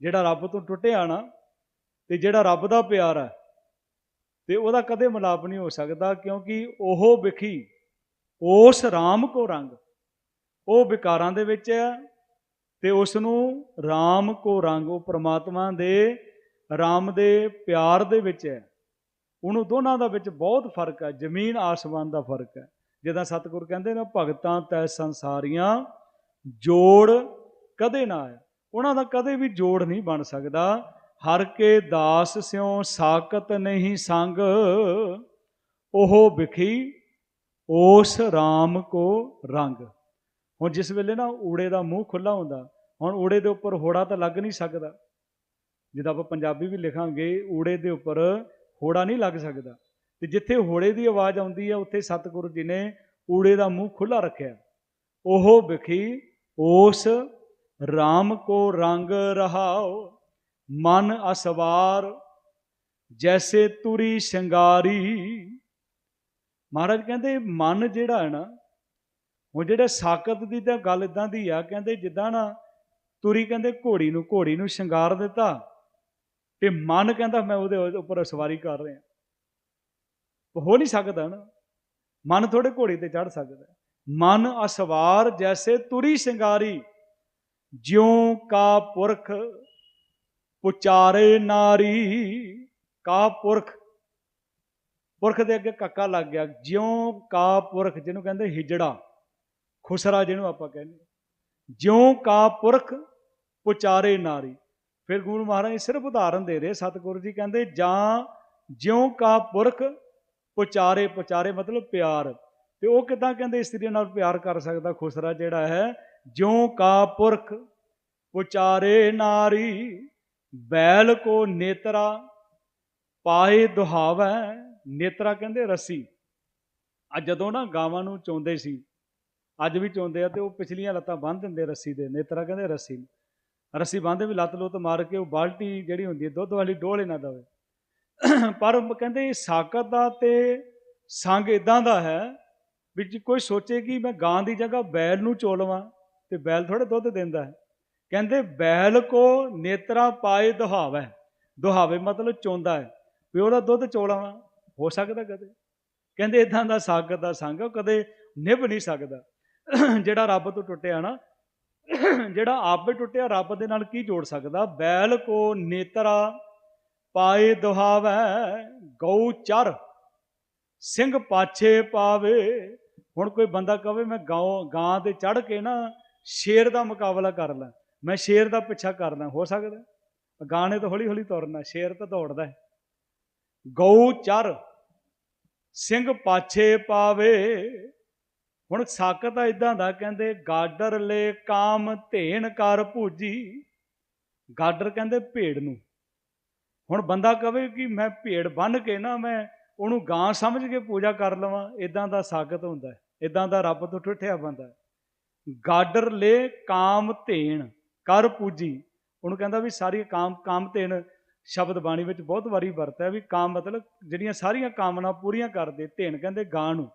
ਜਿਹੜਾ ਰੱਬ ਤੋਂ ਟੁੱਟਿਆ ਨਾ ਤੇ ਜਿਹੜਾ ਰੱਬ ਦਾ ਪਿਆਰ ਹੈ ਤੇ ਉਹਦਾ ਕਦੇ ਮਿਲਾਪ ਨਹੀਂ ਹੋ ਸਕਦਾ ਕਿਉਂਕਿ ਉਹ ਵਿਖੀ ਉਸ RAM ਕੋ ਰੰਗ। ਉਹ ਵਿਕਾਰਾਂ ਦੇ ਵਿੱਚ ਹੈ ਤੇ ਉਸ ਨੂੰ RAM ਕੋ ਰੰਗ, ਉਹ ਪ੍ਰਮਾਤਮਾ ਦੇ RAM ਦੇ ਪਿਆਰ ਦੇ ਵਿੱਚ ਹੈ। ਉਹਨੂੰ ਦੋਨਾਂ ਦਾ ਵਿੱਚ ਬਹੁਤ ਫ਼ਰਕ ਹੈ, ਜ਼ਮੀਨ ਆਸਮਾਨ ਦਾ ਫ਼ਰਕ ਹੈ। ਜਿੱਦਾਂ ਸਤਿਗੁਰ ਕਹਿੰਦੇ ਨੇ, ਭਗਤਾਂ ਤੈ ਸੰਸਾਰੀਆਂ, ਜੋੜ ਕਦੇ ਨਾ ਆਇਆ ਉਹਨਾਂ ਦਾ ਕਦੇ ਵੀ ਜੋੜ ਨਹੀਂ ਬਣ ਸਕਦਾ। ਹਰ ਕੇ ਦਾਸ ਸਿਉ, ਸਾਕਤ ਨਹੀਂ ਸੰਗ। ਉਹ ਵਿਖੀ ਉਸ RAM ਕੋ ਰੰਗ। ਹੁਣ ਜਿਸ ਵੇਲੇ ਨਾ ਊੜੇ ਦਾ ਮੂੰਹ ਖੁੱਲਾ ਹੁੰਦਾ, ਹੁਣ ਊੜੇ ਦੇ ਉੱਪਰ ਹੋੜਾ ਤਾਂ ਲੱਗ ਨਹੀਂ ਸਕਦਾ। ਜਿੱਦਾਂ ਆਪਾਂ ਪੰਜਾਬੀ ਵੀ ਲਿਖਾਂਗੇ, ਊੜੇ ਦੇ ਉੱਪਰ ਹੋੜਾ ਨਹੀਂ ਲੱਗ ਸਕਦਾ। ਤੇ ਜਿੱਥੇ ਹੋੜੇ ਦੀ ਆਵਾਜ਼ ਆਉਂਦੀ ਹੈ ਉੱਥੇ ਸਤਿਗੁਰੂ ਜੀ ਨੇ ਊੜੇ ਦਾ ਮੂੰਹ ਖੁੱਲਾ ਰੱਖਿਆ। ਉਹ ਵਿਖੀ ਉਸ RAM ਕੋ ਰੰਗ ਰਹਾਓ ਮਨ ਅਸਵਾਰ, ਜੈਸੇ ਤੁਰੀ ਸ਼ਿੰਗਾਰੀ। ਮਹਾਰਾਜ ਕਹਿੰਦੇ, ਮਨ ਜਿਹੜਾ ਹੈ ਨਾ, ਉਹ ਜਿਹੜੇ ਸਾਕਤ ਦੀ ਤਾਂ ਗੱਲ ਇਦਾਂ ਦੀ ਆ, ਕਹਿੰਦੇ ਜਿੱਦਾਂ ਨਾ ਤੁਰੀ ਕਹਿੰਦੇ ਘੋੜੀ ਨੂੰ ਘੋੜੀ ਨੂੰ ਸ਼ਿੰਗਾਰ ਦਿੱਤਾ ਤੇ ਮਨ ਕਹਿੰਦਾ ਮੈਂ ਉਹਦੇ ਉੱਪਰ ਸਵਾਰੀ ਕਰ ਰਿਹਾ। ਹੋ ਨਹੀਂ ਸਕਦਾ ਨਾ। ਮਨ ਥੋੜੇ ਘੋੜੀ ਤੇ ਚੜ ਸਕਦਾ। ਮਨ ਅਸਵਾਰ ਜੈਸੇ ਤੁਰੀ ਸ਼ਿੰਗਾਰੀ, ਜਿਉ ਕਾ ਪੁਰਖ ਪੁਚਾਰੇ ਨਾਰੀ, ਕਾ ਪੁਰਖ ਪੁਰਖ ਦੇ ਅੱਗੇ ਕੱਕਾ ਲੱਗ ਗਿਆ। ਜਿਉਂ ਕਾ ਪੁਰਖ, ਜਿਹਨੂੰ ਕਹਿੰਦੇ ਹਿਜੜਾ, ਖੁਸਰਾ ਜਿਹਨੂੰ ਆਪਾਂ ਕਹਿੰਦੇ ਜਿਉਂ ਕਾ ਪੁਰਖ, ਪੁਚਾਰੇ ਨਾਰੀ। ਫਿਰ ਗੁਰੂ ਮਹਾਰਾਜ ਸਿਰਫ ਉਦਾਹਰਨ ਦੇ ਰਹੇ, ਸਤਿਗੁਰੂ ਜੀ ਕਹਿੰਦੇ, ਜਾਂ ਜਿਉਂ ਕਾ ਪੁਰਖ, ਪੁਚਾਰੇ ਪੁਚਾਰੇ ਮਤਲਬ ਪਿਆਰ। ਤੇ ਉਹ ਕਿਦਾਂ ਕਹਿੰਦੇ ਇਸਤਰੀ ਨਾਲ ਪਿਆਰ ਕਰ ਸਕਦਾ ਖੁਸਰਾ ਜਿਹੜਾ ਹੈ, ਜਿਉਂ ਕਾ ਪੁਰਖ, ਪੁਚਾਰੇ ਨਾਰੀ, ਬੈਲ ਕੋ ਨੇਤਰਾ, ਪਾਏ ਦੁਹਾਵੈ ਨੇਤਰਾ ਕਹਿੰਦੇ ਰੱਸੀ। ਅੱਜ ਜਦੋਂ ਨਾ ਗਾਵਾਂ ਨੂੰ ਚੋਂਦੇ ਸੀ, ਅੱਜ ਵੀ ਚੋਂਦੇ ਆ ਤੇ ਉਹ ਪਿਛਲੀਆਂ ਲੱਤਾਂ ਬੰਨ੍ਹ ਦਿੰਦੇ ਰੱਸੀ ਦੇ, ਨੇਤਰਾ ਕਹਿੰਦੇ ਰੱਸੀ। ਰੱਸੀ ਬੰਨ੍ਹਦੇ ਵੀ ਲੱਤ ਲੁੱਤ ਮਾਰ ਕੇ ਉਹ ਬਾਲਟੀ ਜਿਹੜੀ ਹੁੰਦੀ ਹੈ, ਦੁੱਧ ਵਾਲੀ ਡੋਲੇ ਨਾ ਦਵੇ ਪਰ ਕਹਿੰਦੇ ਸਾਕਤ ਦਾ ਤੇ ਸੰਗ ਇਦਾਂ ਦਾ ਹੈ ਵੀ ਕੋਈ ਸੋਚੇ ਕਿ ਮੈਂ ਗਾਂ ਦੀ ਜਗ੍ਹਾ ਬੈਲ ਨੂੰ ਚੋਲਵਾਂ ਤੇ ਬੈਲ ਥੋੜੇ ਦੁੱਧ ਦਿੰਦਾ ਹੈ। ਕਹਿੰਦੇ ਬੈਲ ਕੋ ਨੇਤਰਾ ਪਾਏ ਦੁਹਾਵੇ। ਦੁਹਾਵੇ ਮਤਲਬ ਚੋਂਦਾ ਹੈ ਵੀ ਉਹਦਾ ਦੁੱਧ ਚੋਲਾਵਾਂ ਹੋ ਸਕਦਾ ਕਦੇ। ਕਹਿੰਦੇ ਇਦਾਂ ਦਾ ਸਾਗਤ ਦਾ ਸੰਗ ਉਹ ਕਦੇ ਨਿਭ ਨਹੀਂ ਸਕਦਾ। ਜਿਹੜਾ ਰੱਬ ਤੋਂ ਟੁੱਟਿਆ ਨਾ, ਜਿਹੜਾ ਆਪੇ ਟੁੱਟਿਆ, ਰੱਬ ਦੇ ਨਾਲ ਕੀ ਜੋੜ ਸਕਦਾ? ਬੈਲ ਕੋ ਨੇਤਰਾ ਪਾਏ ਦੁਹਾਵੈ, ਗਊ ਚਰ ਸਿੰਘ ਪਾਛੇ ਪਾਵੇ। ਹੁਣ ਕੋਈ ਬੰਦਾ ਕਵੇ, ਮੈਂ ਗਾਂ ਗਾਂ ਤੇ ਚੜ ਕੇ ਨਾ ਸ਼ੇਰ ਦਾ ਮੁਕਾਬਲਾ ਕਰ ਲਾਂ। ਮੈਂ ਸ਼ੇਰ ਦਾ ਪਿੱਛਾ ਕਰਨਾ ਹੋ ਸਕਦਾ? ਗਾਣੇ ਨੇ ਤਾਂ ਹੌਲੀ ਹੌਲੀ ਤੁਰਨਾ, ਸ਼ੇਰ ਤਾਂ ਦੌੜਦਾ ਹੈ। ਗਊ ਚਰ ਸਿੰਘ ਪਾਛੇ ਪਾਵੇ। ਹੁਣ ਸਾਕਤ ਆ ਇਦਾਂ ਦਾ, ਕਹਿੰਦੇ, ਗਾਡਰ ਲੈ ਕਾਮ ਧੇਨ ਕਰ ਭੂਜੀ। ਗਾਡਰ ਕਹਿੰਦੇ ਭੇੜ ਨੂੰ। ਹੁਣ ਬੰਦਾ ਕਵੇ ਕਿ ਮੈਂ ਭੇੜ ਬੰਨ ਕੇ ਨਾ ਮੈਂ ਉਹਨੂੰ ਗਾਂ ਸਮਝ ਕੇ ਪੂਜਾ ਕਰ ਲਵਾਂ ਇਦਾਂ ਦਾ ਸਾਕਤ ਹੁੰਦਾ ਹੈ ਇਦਾਂ ਦਾ ਰੱਬ ਤੋਂ ਠੁੱਠਿਆ ਬੰਦਾ ਗਾਡਰ ਲੈ ਕਾਮ ਧੇਨ ਕਰ ਪੂਜੀ ਉਹਨੂੰ ਕਹਿੰਦਾ ਵੀ ਸਾਰੀ ਕਾਮ ਕਾਮ ਧੇਨ ਸ਼ਬਦ ਬਾਣੀ ਵਿੱਚ ਬਹੁਤ ਵਾਰੀ ਵਰਤਿਆ ਵੀ ਕਾਮ ਮਤਲਬ ਜਿਹੜੀਆਂ ਸਾਰੀਆਂ ਕਾਮਨਾ ਪੂਰੀਆਂ ਕਰਦੇ ਧੇਨ ਕਹਿੰਦੇ ਗਾਂ ਨੂੰ।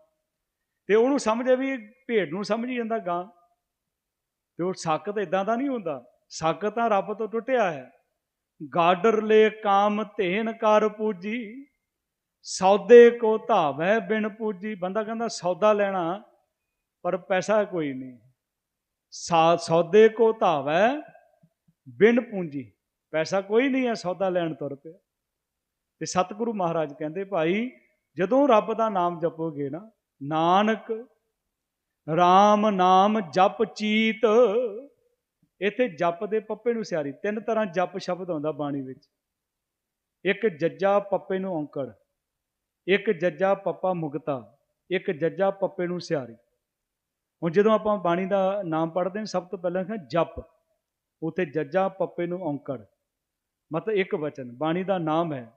ਤੇ ਉਹਨੂੰ ਸਮਝੇ ਵੀ ਭੇਡ ਨੂੰ ਸਮਝੀ ਜਾਂਦਾ ਗਾਂ। ਤੇ ਉਹ ਸਾਕਤ ਇਦਾਂ ਦਾ ਨਹੀਂ ਹੁੰਦਾ। ਸਾਕਤ ਤਾਂ ਰੱਬ ਤੋਂ ਟੁੱਟਿਆ ਹੈ। ਗਾਡਰ ਲੈ ਕਾਮ ਧੇਨ ਕਰ ਪੂਜੀ, ਸੌਦੇ ਕੋ ਧਾਵੈ ਬਿਨ ਪੂਜੀ। ਬੰਦਾ ਕਹਿੰਦਾ ਸੌਦਾ ਲੈਣਾ, ਪਰ ਪੈਸਾ ਕੋਈ ਨਹੀਂ। ਸਾ, ਸੌਦੇ ਕੋ ਧਾਵੈ ਬਿਨ ਪੂੰਜੀ। ਪੈਸਾ ਕੋਈ ਨਹੀਂ ਹੈ ਸੌਦਾ ਲੈਣ ਤੁਰ ਪਿਆ। ਤੇ ਸਤਿਗੁਰੂ ਮਹਾਰਾਜ ਕਹਿੰਦੇ, ਭਾਈ, ਜਦੋਂ ਰੱਬ ਦਾ ਨਾਮ ਜਪੋਗੇ ਨਾ, ਨਾਨਕ RAM ਨਾਮ ਜਪ ਚੀਤ। ਇੱਥੇ ਜਪ ਦੇ ਪੱਪੇ ਨੂੰ ਸਿਆਰੀ, ਤਿੰਨ ਤਰ੍ਹਾਂ ਜਪ ਸ਼ਬਦ ਆਉਂਦਾ ਬਾਣੀ ਵਿੱਚ। ਇੱਕ ਜੱਜਾ ਪੱਪੇ ਨੂੰ ਔਂਕੜ, ਇੱਕ ਜੱਜਾ ਪੱਪਾ ਮੁਗਤਾ ਇੱਕ ਜੱਜਾ ਪੱਪੇ ਨੂੰ ਸਿਆਰੀ। ਹੁਣ ਜਦੋਂ ਆਪਾਂ ਬਾਣੀ ਦਾ ਨਾਮ ਪੜ੍ਹਦੇ ਹਾਂ, ਸਭ ਤੋਂ ਪਹਿਲਾਂ ਹੈ ਜਪ, ਉਥੇ ਜੱਜਾ ਪੱਪੇ ਨੂੰ ਔਂਕੜ ਮਤ ਇੱਕ ਵਚਨ, ਬਾਣੀ ਦਾ ਨਾਮ ਹੈ,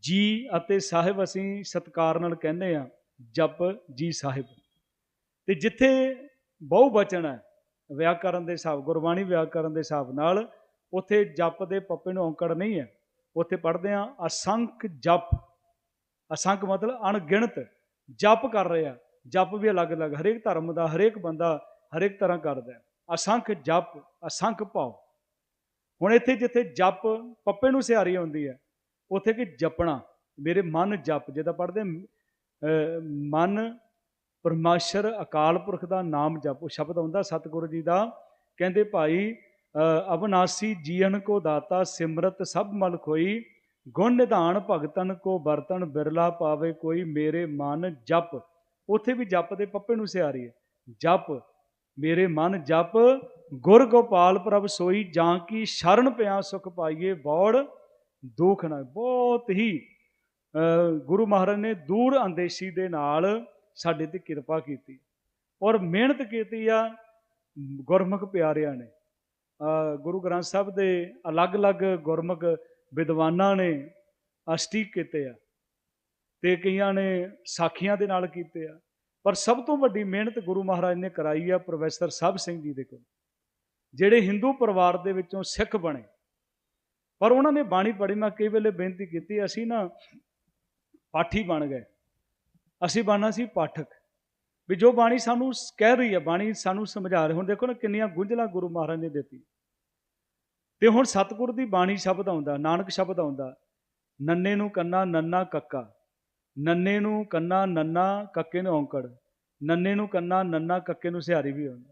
ਜੀ ਅਤੇ ਸਾਹਿਬ ਅਸੀਂ ਸਤਕਾਰ ਨਾਲ ਕਹਿੰਦੇ ਆ ਜਪ ਜੀ ਸਾਹਿਬ। ਤੇ ਜਿੱਥੇ ਬਹੁ ਵਚਨ ਹੈ ਵਿਆਕਰਨ ਦੇ ਹਿਸਾਬ, ਗੁਰਬਾਣੀ ਵਿਆਕਰਨ ਦੇ ਹਿਸਾਬ ਨਾਲ, ਉੱਥੇ ਜਪ ਦੇ ਪੱਪੇ ਨੂੰ ਔਂਕੜ ਨਹੀਂ ਹੈ। ਉੱਥੇ ਪੜ੍ਹਦੇ ਆ ਅਸੰਖ ਜਪ। ਅਸੰਖ ਮਤਲਬ ਅਣਗਿਣਤ। ਜਪ ਕਰ ਰਹੇ ਆ। ਜਪ ਵੀ ਅਲੱਗ-ਅਲੱਗ, ਹਰੇਕ ਧਰਮ ਦਾ, ਹਰੇਕ ਬੰਦਾ ਹਰੇਕ ਤਰ੍ਹਾਂ ਕਰਦਾ ਅਸੰਖ ਜਪ, ਅਸੰਖ ਭਾਵ। ਹੁਣ ਇੱਥੇ ਜਿੱਥੇ ਜਪ ਪੱਪੇ ਨੂੰ ਸਿਹਾਰੀ ਹੁੰਦੀ ਹੈ ਉੱਥੇ ਕਿ ਜਪਣਾ ਮੇਰੇ ਮਨ ਜਪ ਜਿਹਦਾ ਪੜ੍ਹਦੇ ਮਨ ਪਰਮਾਸ਼ਰ ਅਕਾਲ ਪੁਰਖ ਦਾ ਨਾਮ ਜਪ ਉਹ ਸ਼ਬਦ ਆਉਂਦਾ ਸਤਿਗੁਰੂ ਜੀ ਦਾ ਕਹਿੰਦੇ ਭਾਈ ਅ, ਅਬਨਾਸੀ ਜੀਵਨ ਕੋ ਦਾਤਾ ਸਿਮਰਤ ਸਭ ਮਲ ਖੋਈ ਗੁਣ ਨਿਧਾਨ ਭਗਤਨ ਕੋ ਬਰਤਨ ਬਿਰਲਾ ਪਾਵੇ ਕੋਈ ਮੇਰੇ ਮਨ ਜਪ। ਉੱਥੇ ਵੀ ਜਪ ਦੇ ਪੱਪੇ ਨੂੰ ਸਿਆਰੀ ਹੈ। ਜਪ ਮੇਰੇ ਮਨ ਜਪ ਗੁਰ ਗੋਪਾਲ ਪ੍ਰਭ ਸੋਈ ਜਾਂ ਕੀ ਸ਼ਰਨ ਪਿਆ ਸੁਖ ਪਾਈਏ ਬੌੜ, ਦੁਖ ਨਾ ਬਹੁਤ ਹੀ ਗੁਰੂ ਮਹਾਰਾਜ ਨੇ ਦੂਰ ਅੰਦੇਸ਼ੀ ਦੇ ਨਾਲ ਸਾਡੇ ਤੇ ਕਿਰਪਾ ਕੀਤੀ। ਔਰ ਮਿਹਨਤ ਕੀਤੀ ਆ ਗੁਰਮੁਖ ਪਿਆਰਿਆਂ ਨੇ। ਗੁਰੂ ਗ੍ਰੰਥ ਸਾਹਿਬ ਦੇ ਅਲੱਗ-ਅਲੱਗ ਗੁਰਮੁਖ ਵਿਦਵਾਨਾਂ ਨੇ ਅਸ਼ਟੀਕ ਕੀਤੇ ਆ ਤੇ ਕਈਆਂ ਨੇ ਸਾਖੀਆਂ ਦੇ ਨਾਲ ਕੀਤੇ ਆ। ਪਰ ਸਭ ਤੋਂ ਵੱਡੀ ਮਿਹਨਤ ਗੁਰੂ ਮਹਾਰਾਜ ਨੇ ਕਰਾਈ ਆ ਪ੍ਰੋਫੈਸਰ ਸਾਹਿਬ ਸਿੰਘ ਜੀ ਦੇ ਕੋਲ। ਜਿਹੜੇ ਹਿੰਦੂ ਪਰਿਵਾਰ ਦੇ ਵਿੱਚੋਂ ਸਿੱਖ ਬਣੇ। ਪਰ ਉਹਨਾਂ ਨੇ ਬਾਣੀ ਪੜ੍ਹੀ, ਮੈਂ ਕਈ ਵੇਲੇ ਬੇਨਤੀ ਕੀਤੀ, ਅਸੀਂ ਨਾ ਪਾਠੀ ਬਣ ਗਏ। ਅਸੀਂ ਬਣਨਾ ਸੀ ਪਾਠਕ। ਵੀ ਜੋ ਬਾਣੀ ਸਾਨੂੰ ਕਹਿ ਰਹੀ ਹੈ ਬਾਣੀ ਸਾਨੂੰ ਸਮਝਾ ਰਹੀ। ਹੁਣ ਦੇਖੋ ਨਾ ਕਿੰਨੀਆਂ ਗੁੰਝਲਾਂ ਗੁਰੂ ਮਹਾਰਾਜ ਨੇ ਦਿੱਤੀ। ਤੇ ਹੁਣ ਸਤਿਗੁਰ ਦੀ ਬਾਣੀ ਸ਼ਬਦ ਆਉਂਦਾ, ਨਾਨਕ ਸ਼ਬਦ ਆਉਂਦਾ, ਨੰਨੇ ਨੂੰ ਕੰਨਾ, ਨੰਨਾ ਕੱਕਾ। ਨੰਨੇ ਨੂੰ ਕੰਨਾ, ਨੰਨਾ ਕੱਕੇ ਨੂੰ ਔਂਕੜ। ਨੰਨੇ ਨੂੰ ਕੰਨਾ, ਨੰਨਾ ਕੱਕੇ ਨੂੰ ਸਿਹਾਰੀ ਵੀ ਆਉਂਦਾ।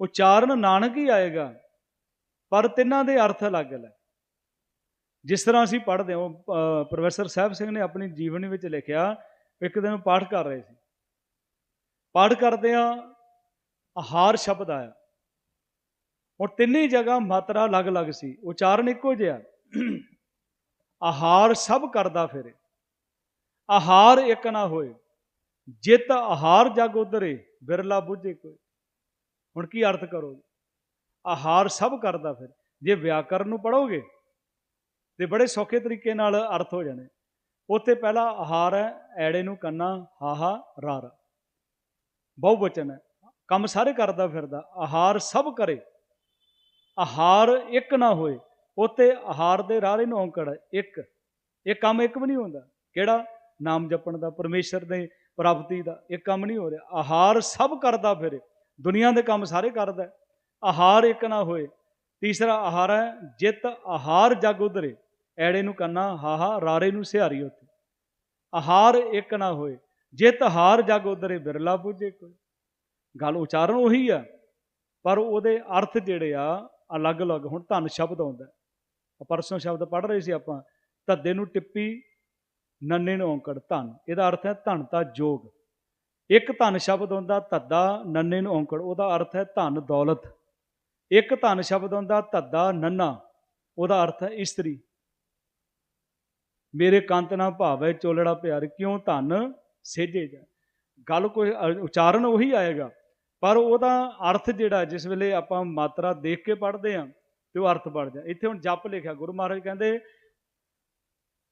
ਉਚਾਰਨ ਨਾਨਕ ਹੀ ਆਏਗਾ, ਪਰ ਤਿੰਨਾਂ ਦੇ ਅਰਥ ਅਲੱਗ-ਅਲੱਗ ਜਿਸ ਤਰ੍ਹਾਂ ਅਸੀਂ ਪੜ੍ਹਦੇ ਹਾਂ ਪ੍ਰੋਫੈਸਰ ਸਾਹਿਬ ਸਿੰਘ ਨੇ ਆਪਣੀ ਜੀਵਨੀ ਵਿੱਚ ਲਿਖਿਆ, ਇੱਕ ਦਿਨ ਪਾਠ ਕਰ ਰਹੇ ਸੀ। ਪਾਠ ਕਰਦੇ ਆ ਆਹਾਰ ਸ਼ਬਦ ਆਇਆ। ਹੁਣ ਤਿੰਨੇ ਜਗ੍ਹਾ ਮਾਤਰਾ ਅਲੱਗ-ਅਲੱਗ ਸੀ, ਉਚਾਰਨ ਇੱਕੋ ਜਿਹਾ। ਆਹਾਰ ਸਭ ਕਰਦਾ ਫਿਰੇ। ਆਹਾਰ ਇੱਕ ਨਾ ਹੋਏ, ਜਿਤ ਆਹਾਰ ਜਗ ਉਧਰੇ, ਬਿਰਲਾ ਬੁੱਝੇ ਕੋਈ। ਹੁਣ ਕੀ ਅਰਥ ਕਰੋਗੇ? ਆਹਾਰ ਸਭ ਕਰਦਾ ਫਿਰ। ਜੇ ਵਿਆਕਰਨ ਨੂੰ ਪੜੋਗੇ ਤੇ ਬੜੇ ਸੌਖੇ ਤਰੀਕੇ ਨਾਲ ਅਰਥ ਹੋ ਜਾਣੇ। ਉੱਥੇ ਪਹਿਲਾ ਆਹਾਰ ਹੈ, ਐੜੇ ਨੂੰ ਕੰਨਾ, ਹਾਹਾ, ਰਾਰਾ। ਬਹੁਵਚਨ ਹੈ। ਕੰਮ ਸਾਰੇ ਕਰਦਾ ਫਿਰਦਾ। ਆਹਾਰ ਸਭ ਕਰੇ। ਆਹਾਰ ਇੱਕ ਨਾ ਹੋਏ। ਉੱਤੇ ਆਹਾਰ ਦੇ ਰਾਹ ਨੂੰ ਔਂਕੜ ਇੱਕ। ਇਹ ਕੰਮ ਇੱਕ ਵੀ ਨਹੀਂ ਹੁੰਦਾ। ਕਿਹੜਾ? ਨਾਮ ਜਪਣ ਦਾ, ਪਰਮੇਸ਼ਰ ਦੇ ਪ੍ਰਾਪਤੀ ਦਾ। ਇਹ ਕੰਮ ਨਹੀਂ ਹੋ ਰਿਹਾ। ਆਹਾਰ ਸਭ ਕਰਦਾ ਫਿਰੇ। ਦੁਨੀਆ ਦੇ ਕੰਮ ਸਾਰੇ ਕਰਦਾ ਆਹਾਰ ਇੱਕ ਨਾ ਹੋਏ। ਤੀਸਰਾ ਆਹਾਰ ਹੈ, ਜਿਤ ਆਹਾਰ ਜਗ ਉਧਰੇ। ਐੜੇ ਨੂੰ ਕੰਨਾ, ਹਾਹਾ, ਰਾਰੇ ਨੂੰ ਸਿਹਾਰੀ ਉੱਤੇ। ਆਹਾਰ ਇੱਕ ਨਾ ਹੋਏ। ਜਿਤ ਹਾਰ ਜਗ ਉਧਰੇ, ਬਿਰਲਾ ਪੁੱਜੇ ਕੋਈ। ਗੱਲ ਉਚਾਰਨ ਉਹੀ ਆ, ਪਰ ਉਹਦੇ ਅਰਥ ਜਿਹੜੇ ਆ, ਅਲੱਗ-ਅਲੱਗ। ਹੁਣ ਧਨ ਸ਼ਬਦ ਆਉਂਦਾ ਪਰਸੋਂ ਸ਼ਬਦ ਪੜ੍ਹ ਰਹੇ ਸੀ ਆਪਾਂ। ਧੱਦੇ ਨੂੰ ਟਿੱਪੀ, ਨੰਨੇ ਨੂੰ ਔਂਕੜ, ਧਨ। ਇਹਦਾ ਅਰਥ ਹੈ ਧਨਤਾ ਜੋਗ। ਇੱਕ ਧਨ ਸ਼ਬਦ ਹੁੰਦਾ ਧੱਦਾ, ਨੰਨੇ ਨੂੰ ਔਂਕੜ, ਉਹਦਾ ਅਰਥ ਹੈ ਧਨ, ਦੌਲਤ। ਇੱਕ ਧਨ ਸ਼ਬਦ ਹੁੰਦਾ ਧੱਦਾ, ਨੰਨਾ, ਉਹਦਾ ਅਰਥ ਹੈ ਇਸਤਰੀ। ਮੇਰੇ ਕੰਤ ਨਾ ਭਾਵੇ ਚੋਲੜਾ ਪਿਆਰ, ਕਿਉਂ ਧਨ ਸੇਜੇ ਜਾ ਗੱਲ ਕੋਈ ਉਚਾਰਨ ਉਹੀ ਆਏਗਾ, ਪਰ ਉਹਦਾ ਅਰਥ ਜਿਹੜਾ, ਜਿਸ ਵੇਲੇ ਆਪਾਂ ਮਾਤਰਾ ਦੇਖ ਕੇ ਪੜ੍ਹਦੇ ਆ ਤੇ ਉਹ ਅਰਥ ਬਣ ਜਾ ਇੱਥੇ ਹੁਣ ਜਪ ਲਿਖਿਆ, ਗੁਰੂ ਮਹਾਰਾਜ ਕਹਿੰਦੇ,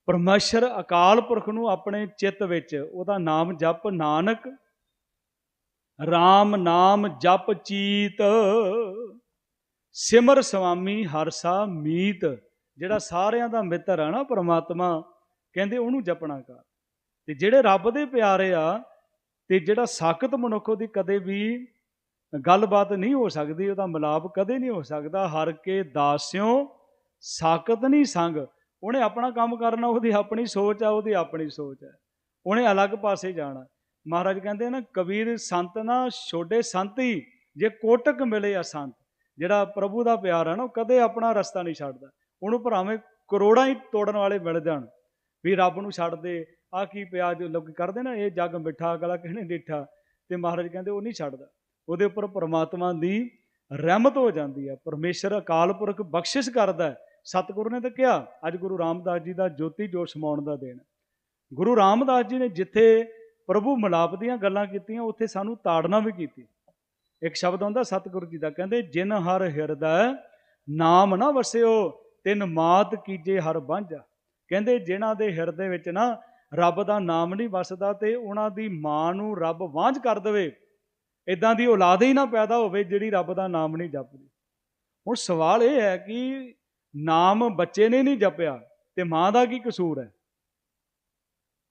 ਪਰਮੇਸ਼ਰ ਅਕਾਲ ਪੁਰਖ ਨੂੰ ਆਪਣੇ ਚਿੱਤ ਵਿੱਚ, ਉਹਦਾ ਨਾਮ ਜਪ ਨਾਨਕ RAM ਨਾਮ ਜਪ ਚੀਤ। ਸਿਮਰ ਸੁਆਮੀ ਹਰਸਾ ਮੀਤ। ਜਿਹੜਾ ਸਾਰਿਆਂ ਦਾ ਮਿੱਤਰ ਹੈ ਨਾ ਪ੍ਰਮਾਤਮਾ, ਕਹਿੰਦੇ ਉਹਨੂੰ ਜਪਣਾ ਕਰ। ਤੇ ਜਿਹੜੇ ਰੱਬ ਦੇ ਪਿਆਰੇ ਆ, ਤੇ ਜਿਹੜਾ ਸਾਖਤ ਮਨੁੱਖ ਉਹਦੀ ਕਦੇ ਵੀ ਗੱਲਬਾਤ ਨਹੀਂ ਹੋ ਸਕਦੀ, ਉਹਦਾ ਮਿਲਾਪ ਕਦੇ ਨਹੀਂ ਹੋ ਸਕਦਾ। ਹਰ ਕੇ ਦਾਸਿਓ ਸਾਖਤ ਨਹੀਂ ਸੰਗ। ਉਹਨੇ ਆਪਣਾ ਕੰਮ ਕਰਨਾ, ਉਹਦੀ ਆਪਣੀ ਸੋਚ ਆ, ਉਹਦੀ ਆਪਣੀ ਸੋਚ ਹੈ ਉਹਨੇ ਅਲੱਗ ਪਾਸੇ ਜਾਣਾ। ਮਹਾਰਾਜ ਕਹਿੰਦੇ ਨਾ, ਕਬੀਰ ਸੰਤ ਨਾ ਛੋਡੇ ਸੰਤ ਹੀ, ਜੇ ਕੋਟਕ ਮਿਲੇ ਆ ਸੰਤ, ਜਿਹੜਾ ਪ੍ਰਭੂ ਦਾ ਪਿਆਰ ਹੈ ਨਾ, ਉਹ ਕਦੇ ਆਪਣਾ ਰਸਤਾ ਨਹੀਂ ਛੱਡਦਾ। ਉਹਨੂੰ ਭਰਾਵੇਂ ਕਰੋੜਾਂ ਹੀ ਤੋੜਨ ਵਾਲੇ ਮਿਲ ਜਾਣ ਵੀ ਰੱਬ ਨੂੰ ਛੱਡ ਦੇ। ਆ ਕੀ ਪਿਆ ਜੋ ਲੋਕ ਕਰਦੇ ਨਾ, ਇਹ ਜੱਗ ਮਿੱਠਾ ਗਲਾ ਕਿਹਨੇ ਡਿੱਠਾ ਤੇ ਮਹਾਰਾਜ ਕਹਿੰਦੇ ਉਹ ਨਹੀਂ ਛੱਡਦਾ। ਉਹਦੇ ਉੱਪਰ ਪਰਮਾਤਮਾ ਦੀ ਰਹਿਮਤ ਹੋ ਜਾਂਦੀ ਹੈ ਪਰਮੇਸ਼ਰ ਅਕਾਲ ਪੁਰਖ ਬਖਸ਼ਿਸ਼ ਕਰਦਾ ਸਤਿਗੁਰੂ ਨੇ ਤਾਂ ਕਿਹਾ, ਅੱਜ ਗੁਰੂ ਰਾਮਦਾਸ ਜੀ ਦਾ ਜੋਤੀ ਜੋਤ ਸਮਾਉਣ ਦਾ ਦਿਨ। ਗੁਰੂ ਰਾਮਦਾਸ ਜੀ ਨੇ ਜਿੱਥੇ ਪ੍ਰਭੂ ਮਿਲਾਪ ਦੀਆਂ ਗੱਲਾਂ ਕੀਤੀਆਂ, ਉੱਥੇ ਸਾਨੂੰ ਤਾੜਨਾ ਵੀ ਕੀਤੀ। ਇੱਕ ਸ਼ਬਦ ਆਉਂਦਾ, ਸਤਿਗੁਰੂ ਜੀ ਦਾ, ਕਹਿੰਦੇ, ਜਿਨ ਹਰ ਹਿਰਦੈ, ਨਾਮ ਨਾ ਵਸਿਓ, ਤਿਨ ਮਾਤ ਕੀਜੇ ਹਰ ਬਾਂਝਾ। ਕਹਿੰਦੇ, ਜਿਨ੍ਹਾਂ ਦੇ ਹਿਰਦੇ ਵਿੱਚ ਨਾ ਰੱਬ ਦਾ ਨਾਮ ਨਹੀਂ ਵਸਦਾ ਤੇ ਉਹਨਾਂ ਦੀ ਮਾਂ ਨੂੰ ਰੱਬ ਵਾਂਝ ਕਰ ਦੇਵੇ ਇਦਾਂ ਦੀ ਔਲਾਦ ਹੀ ਨਾ ਪੈਦਾ ਹੋਵੇ ਜਿਹੜੀ ਰੱਬ ਦਾ ਨਾਮ ਨਹੀਂ ਜਪਦੀ। ਹੁਣ ਸਵਾਲ ਇਹ ਹੈ ਕਿ ਨਾਮ ਬੱਚੇ ਨੇ ਨਹੀਂ ਜਪਿਆ ਤੇ ਮਾਂ ਦਾ ਕੀ ਕਸੂਰ ਹੈ?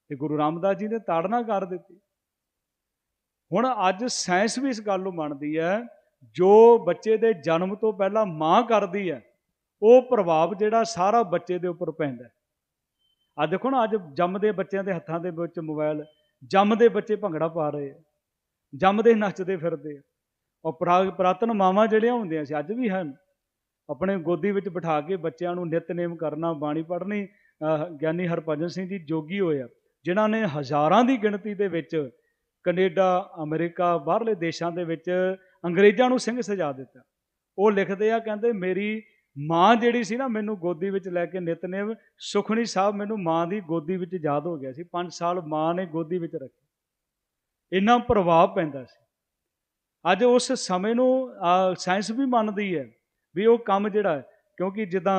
ਤੇ ਗੁਰੂ ਰਾਮਦਾਸ ਜੀ ਨੇ ਤਾੜਨਾ ਕਰ ਦਿੱਤੀ। ਹੁਣ ਅੱਜ ਸਾਇੰਸ ਵੀ ਇਸ ਗੱਲ ਨੂੰ ਮੰਨਦੀ ਹੈ, ਜੋ ਬੱਚੇ ਦੇ ਜਨਮ ਤੋਂ ਪਹਿਲਾਂ ਮਾਂ ਕਰਦੀ ਹੈ, ਉਹ ਪ੍ਰਭਾਵ ਜਿਹੜਾ ਸਾਰਾ ਬੱਚੇ ਦੇ ਉੱਪਰ ਪੈਂਦਾ ਹੈ। ਆ ਦੇਖੋ ਨਾ, ਅੱਜ ਜੰਮਦੇ ਬੱਚਿਆਂ ਦੇ ਹੱਥਾਂ ਦੇ ਵਿੱਚ ਮੋਬਾਈਲ ਜੰਮਦੇ ਬੱਚੇ ਭੰਗੜਾ ਪਾ ਰਹੇ ਆ ਜੰਮਦੇ ਨੱਚਦੇ ਫਿਰਦੇ ਆ। ਉਹ ਪੁਰਾ- ਪੁਰਾਤਨ ਮਾਵਾਂ ਜਿਹੜੀਆਂ ਹੁੰਦੀਆਂ ਸੀ, ਅੱਜ ਵੀ ਹਨ। ਆਪਣੇ ਗੋਦੀ ਵਿੱਚ ਬਿਠਾ ਕੇ ਬੱਚਿਆਂ ਨੂੰ ਨਿਤਨੇਮ ਕਰਨਾ, ਬਾਣੀ ਪੜ੍ਹਨੀ ਗਿਆਨੀ ਹਰਭਜਨ ਸਿੰਘ ਜੀ ਜੋਗੀ ਹੋਏ ਆ। ਜਿਨ੍ਹਾਂ ਨੇ ਹਜ਼ਾਰਾਂ ਦੀ ਗਿਣਤੀ ਦੇ ਵਿੱਚ ਕੈਨੇਡਾ, ਅਮਰੀਕਾ, ਬਾਹਰਲੇ ਦੇਸ਼ਾਂ ਦੇ ਵਿੱਚ ਅੰਗਰੇਜ਼ਾਂ ਨੂੰ ਸਿੰਘ ਸਜਾ ਦਿੱਤਾ। ਉਹ ਲਿਖਦੇ ਆ, ਕਹਿੰਦੇ, ਮੇਰੀ ਮਾਂ ਜਿਹੜੀ ਸੀ ਨਾ, ਮੈਨੂੰ ਗੋਦੀ ਵਿੱਚ ਲੈ ਕੇ ਨਿਤਨੇਮ ਸੁਖਣੀ ਸਾਹਿਬ ਮੈਨੂੰ ਮਾਂ ਦੀ ਗੋਦੀ ਵਿੱਚ ਯਾਦ ਹੋ ਗਿਆ ਸੀ। 5 ਸਾਲ ਮਾਂ ਨੇ ਗੋਦੀ ਵਿੱਚ ਰੱਖੀ। ਇੰਨਾ ਪ੍ਰਭਾਵ ਪੈਂਦਾ ਸੀ। ਅੱਜ ਉਸ ਸਮੇਂ ਨੂੰ ਸਾਇੰਸ ਵੀ ਮੰਨਦੀ ਹੈ ਵੀ ਉਹ ਕੰਮ ਜਿਹੜਾ ਕਿਉਂਕਿ ਜਿੱਦਾਂ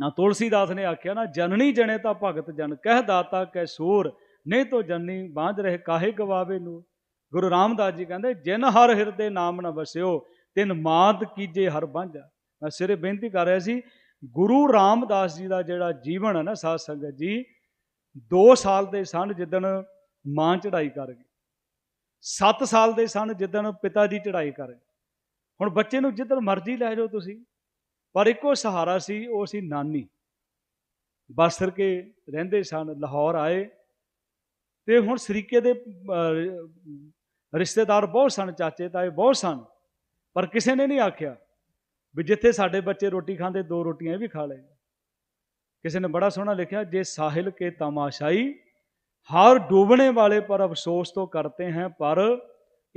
ਨਾ ਤੁਲਸੀਦਾਸ ਨੇ ਆਖਿਆ, ਨਾ ਜਨਨੀ ਜਣੇ ਤਾਂ ਭਗਤ ਜਨ, ਕਹਿ ਦਾਤਾ ਕੈ ਸੂਰ, ਨਹੀਂ ਤੋ ਜਨਨੀ ਬਾਂਝ ਰਹੇ ਕਾਹੇ ਗਵਾਵੇ ਨੂੰ ਗੁਰੂ ਰਾਮਦਾਸ ਜੀ ਕਹਿੰਦੇ, ਜਿਨ ਹਰ ਹਿਰਦੇ ਨਾਮ ਨਾ ਵਸਿਓ, ਤਿਨ ਮਾਤ ਕੀਜੇ ਹਰ ਬਾਂਝਾ। ਮੈਂ ਸਿਰੇ ਬੇਨਤੀ ਕਰ ਰਿਹਾ ਸੀ, ਗੁਰੂ ਰਾਮਦਾਸ ਜੀ ਦਾ ਜਿਹੜਾ ਜੀਵਨ ਹੈ ਨਾ ਸਾਧ ਸੰਗਤ ਜੀ 2 ਸਾਲ ਦੇ ਸਨ ਜਿੱਦਣ ਮਾਂ ਚੜਾਈ ਕਰ ਗਈ। 7 ਸਾਲ ਦੇ ਸਨ ਜਿੱਦਣ ਪਿਤਾ ਜੀ ਚੜਾਈ ਕਰ ਗਏ। ਹੁਣ ਬੱਚੇ ਨੂੰ ਜਿੱਦਣ ਮਰਜ਼ੀ ਲੈ ਜਾਓ ਤੁਸੀਂ। ਪਰ ਇੱਕੋ ਸਹਾਰਾ ਸੀ, ਉਹ ਸੀ ਨਾਨੀ। ਬਸਰ ਕੇ ਰਹਿੰਦੇ ਸਨ, ਲਾਹੌਰ ਆਏ ਤੇ ਹੁਣ ਸਰੀਕੇ ਦੇ ਰਿਸ਼ਤੇਦਾਰ ਬਹੁਤ ਸਨ, ਚਾਚੇ ਤਾਏ ਬਹੁਤ ਸਨ। ਪਰ ਕਿਸੇ ਨੇ ਨਹੀਂ ਆਖਿਆ ਵੀ ਜਿੱਥੇ ਸਾਡੇ ਬੱਚੇ ਰੋਟੀ ਖਾਂਦੇ, ਦੋ ਰੋਟੀਆਂ ਇਹ ਵੀ ਖਾ ਲੈ ਕਿਸੇ ਨੇ ਬੜਾ ਸੋਹਣਾ ਲਿਖਿਆ, ਜੇ ਸਾਹਿਲ ਕੇ ਤਮਾਸ਼ਾਈ, ਹਰ ਡੋਬਣੇ ਵਾਲੇ ਪਰ ਅਫਸੋਸ ਤੋਂ ਕਰਤੇ ਹੈ, ਪਰ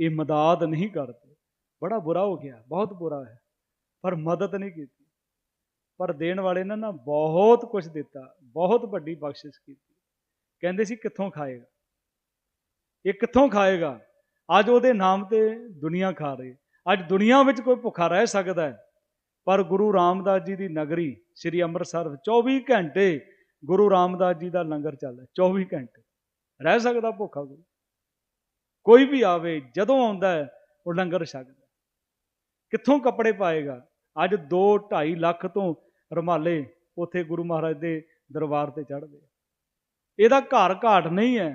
ਇਮਦਾਦ ਨਹੀਂ ਕਰਤੇ। ਬੜਾ ਬੁਰਾ ਹੋ ਗਿਆ, ਬਹੁਤ ਬੁਰਾ ਹੈ। ਪਰ ਮਦਦ ਨਹੀਂ ਕੀਤੀ। ਪਰ ਦੇਣ ਵਾਲੇ ਨੇ ਨਾ ਬਹੁਤ ਕੁਝ ਦਿੱਤਾ, ਬਹੁਤ ਵੱਡੀ ਬਖਸ਼ਿਸ਼ ਕੀਤੀ। ਕਹਿੰਦੇ ਸੀ, ਕਿੱਥੋਂ ਖਾਏਗਾ? ਇਹ ਕਿੱਥੋਂ ਖਾਏਗਾ? ਅੱਜ ਉਹਦੇ ਨਾਮ ਤੇ ਦੁਨੀਆ ਖਾ ਰਹੀ। ਅੱਜ ਦੁਨੀਆ ਵਿੱਚ ਕੋਈ ਭੁੱਖਾ ਰਹਿ ਸਕਦਾ ਹੈ। ਪਰ ਗੁਰੂ ਰਾਮਦਾਸ ਜੀ ਦੀ ਨਗਰੀ ਸ੍ਰੀ ਅੰਮ੍ਰਿਤਸਰ 24 ਘੰਟੇ ਗੁਰੂ ਰਾਮਦਾਸ ਜੀ ਦਾ ਲੰਗਰ ਚੱਲਦਾ 24 ਘੰਟੇ। ਰਹਿ ਸਕਦਾ ਭੁੱਖਾ ਕੋਈ? ਕੋਈ ਵੀ ਆਵੇ, ਜਦੋਂ ਆਉਂਦਾ ਹੈ, ਉਹ ਲੰਗਰ ਛਕਦਾ ਕਿੱਥੋਂ ਕੱਪੜੇ ਪਾਏਗਾ? ਅੱਜ 2 2.5 ਲੱਖ ਤੋਂ ਰਮਾਲੇ ਉੱਥੇ ਗੁਰੂ ਮਹਾਰਾਜ ਦੇ ਦਰਬਾਰ ਤੇ ਚੜ੍ਹਦੇ ਇਹਦਾ ਘਰ ਘਾਟ ਨਹੀਂ ਹੈ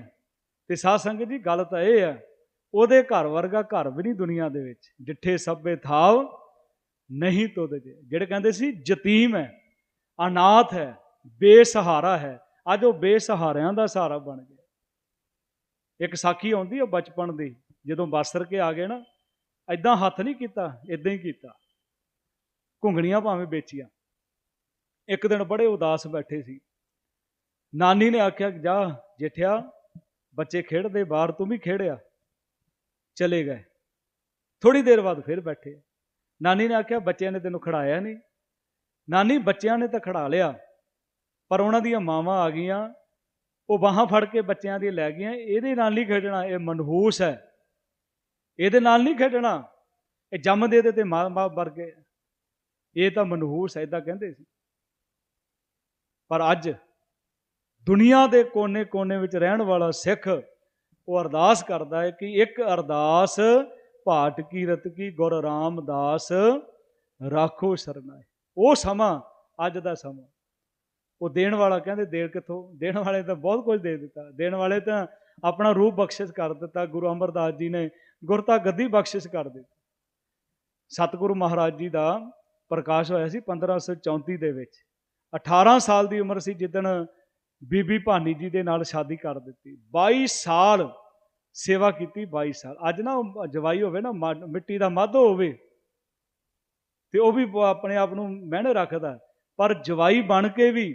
ਤੇ ਸਾਧ ਸੰਗਤ ਜੀ ਗੱਲ ਤਾਂ ਇਹ ਹੈ, ਉਹਦੇ ਘਰ ਵਰਗਾ ਘਰ ਵੀ ਨਹੀਂ ਦੁਨੀਆ ਦੇ ਵਿੱਚ ਜਿੱਠੇ ਸਭੇ ਥਾਵ ਨਹੀਂ ਤੋਦੇ ਜਿਹੜੇ ਕਹਿੰਦੇ ਸੀ ਯਤੀਮ ਹੈ, ਅਨਾਥ ਹੈ, ਬੇਸਹਾਰਾ ਹੈ, ਅੱਜ ਉਹ ਬੇਸਹਾਰਿਆਂ ਦਾ ਸਹਾਰਾ ਬਣ ਗਿਆ। ਇੱਕ ਸਾਖੀ ਆਉਂਦੀ ਹੈ ਬਚਪਨ ਦੀ, ਜਦੋਂ ਬਾਸਰ ਕੇ ਆ ਗਏ ਨਾ ਐਦਾਂ ਹੱਥ ਨਹੀਂ ਕੀਤਾ ਇਦਾਂ ਹੀ ਕੀਤਾ। ਘੁੰਗਣੀਆਂ ਭਾਵੇਂ ਵੇਚੀਆਂ। ਇੱਕ ਦਿਨ ਬੜੇ ਉਦਾਸ ਬੈਠੇ ਸੀ। ਨਾਨੀ ਨੇ ਆਖਿਆ, ਜਾ, ਜੇਠਿਆ, ਬੱਚੇ ਖੇਡਦੇ, ਬਾਹਰ ਤੂੰ ਵੀ ਖੇਡਿਆ ਚਲੇ ਗਏ। ਥੋੜੀ ਦੇਰ ਬਾਅਦ ਫਿਰ ਬੈਠੇ। ਨਾਨੀ ਨੇ ਆਖਿਆ, ਬੱਚਿਆਂ ਨੇ ਤੈਨੂੰ ਖੜਾਇਆ ਨਹੀਂ? ਨਾਨੀ, ਬੱਚਿਆਂ ਨੇ ਤਾਂ ਖੜਾ ਲਿਆ, ਪਰ ਉਹਨਾਂ ਦੀਆਂ ਮਾਵਾਂ ਆ ਗਈਆਂ। ਉਹ ਬਾਹਾਂ ਫੜ ਕੇ ਬੱਚਿਆਂ ਦੀ ਲੈ ਗਈਆਂ। ਇਹਦੇ ਨਾਲ ਨਹੀਂ ਖੇਡਣਾ, ਇਹ ਮਨਹੂਸ ਹੈ। ਇਹਦੇ ਨਾਲ ਨਹੀਂ ਖੇਡਣਾ। ਇਹ ਜੰਮਦੇ ਤੇ ਮਾਂ ਬਾਪ ਵਰਗੇ। ਇਹ ਤਾਂ ਮਨਹੂਸ ਐਦਾਂ ਕਹਿੰਦੇ ਸੀ। ਪਰ ਅੱਜ ਦੁਨੀਆ ਦੇ ਕੋਨੇ-ਕੋਨੇ ਵਿੱਚ ਰਹਿਣ ਵਾਲਾ ਸਿੱਖ ਉਹ ਅਰਦਾਸ ਕਰਦਾ ਹੈ ਕਿ ਇੱਕ ਅਰਦਾਸ ਭਾਟ ਕੀਰਤ ਕੀ ਗੁਰ ਰਾਮਦਾਸ ਰਾਖੋ ਸਰਨਾਏ ਉਹ ਸਮਾਂ ਅੱਜ ਦਾ ਸਮਾਂ। ਉਹ ਦੇਣ ਵਾਲਾ ਕਹਿੰਦੇ, ਦੇਣ ਕਿੱਥੋਂ? ਦੇਣ ਵਾਲੇ ਤਾਂ ਬਹੁਤ ਕੁਝ ਦੇ ਦਿੱਤਾ। ਦੇਣ ਵਾਲੇ ਤਾਂ ਆਪਣਾ ਰੂਪ ਬਖਸ਼ਿਸ਼ ਕਰ ਦਿੱਤਾ। ਗੁਰੂ ਅਮਰਦਾਸ ਜੀ ਨੇ ਗੁਰਤਾ ਗੱਦੀ ਬਖਸ਼ਿਸ਼ ਕਰ ਦਿੱਤੀ। ਸਤਿਗੁਰੂ ਮਹਾਰਾਜ ਜੀ ਦਾ ਪ੍ਰਕਾਸ਼ ਹੋਇਆ ਸੀ 1534 ਦੇ ਵਿੱਚ। 18 ਸਾਲ ਦੀ ਉਮਰ ਸੀ ਜਿੱਦਣ ਬੀਬੀ ਭਾਨੀ ਜੀ ਦੇ ਨਾਲ ਸ਼ਾਦੀ ਕਰ ਦਿੱਤੀ। 22 ਸਾਲ ਸੇਵਾ ਕੀਤੀ 22 ਸਾਲ। ਅੱਜ ਨਾ ਜਵਾਈ ਹੋਵੇ ਨਾ ਮਿੱਟੀ ਦਾ ਮੱਧ ਹੋਵੇ, ਤੇ ਉਹ ਵੀ ਆਪਣੇ ਆਪ ਨੂੰ ਮਹਿਣੇ ਰੱਖਦਾ ਪਰ ਜਵਾਈ ਬਣ ਕੇ ਵੀ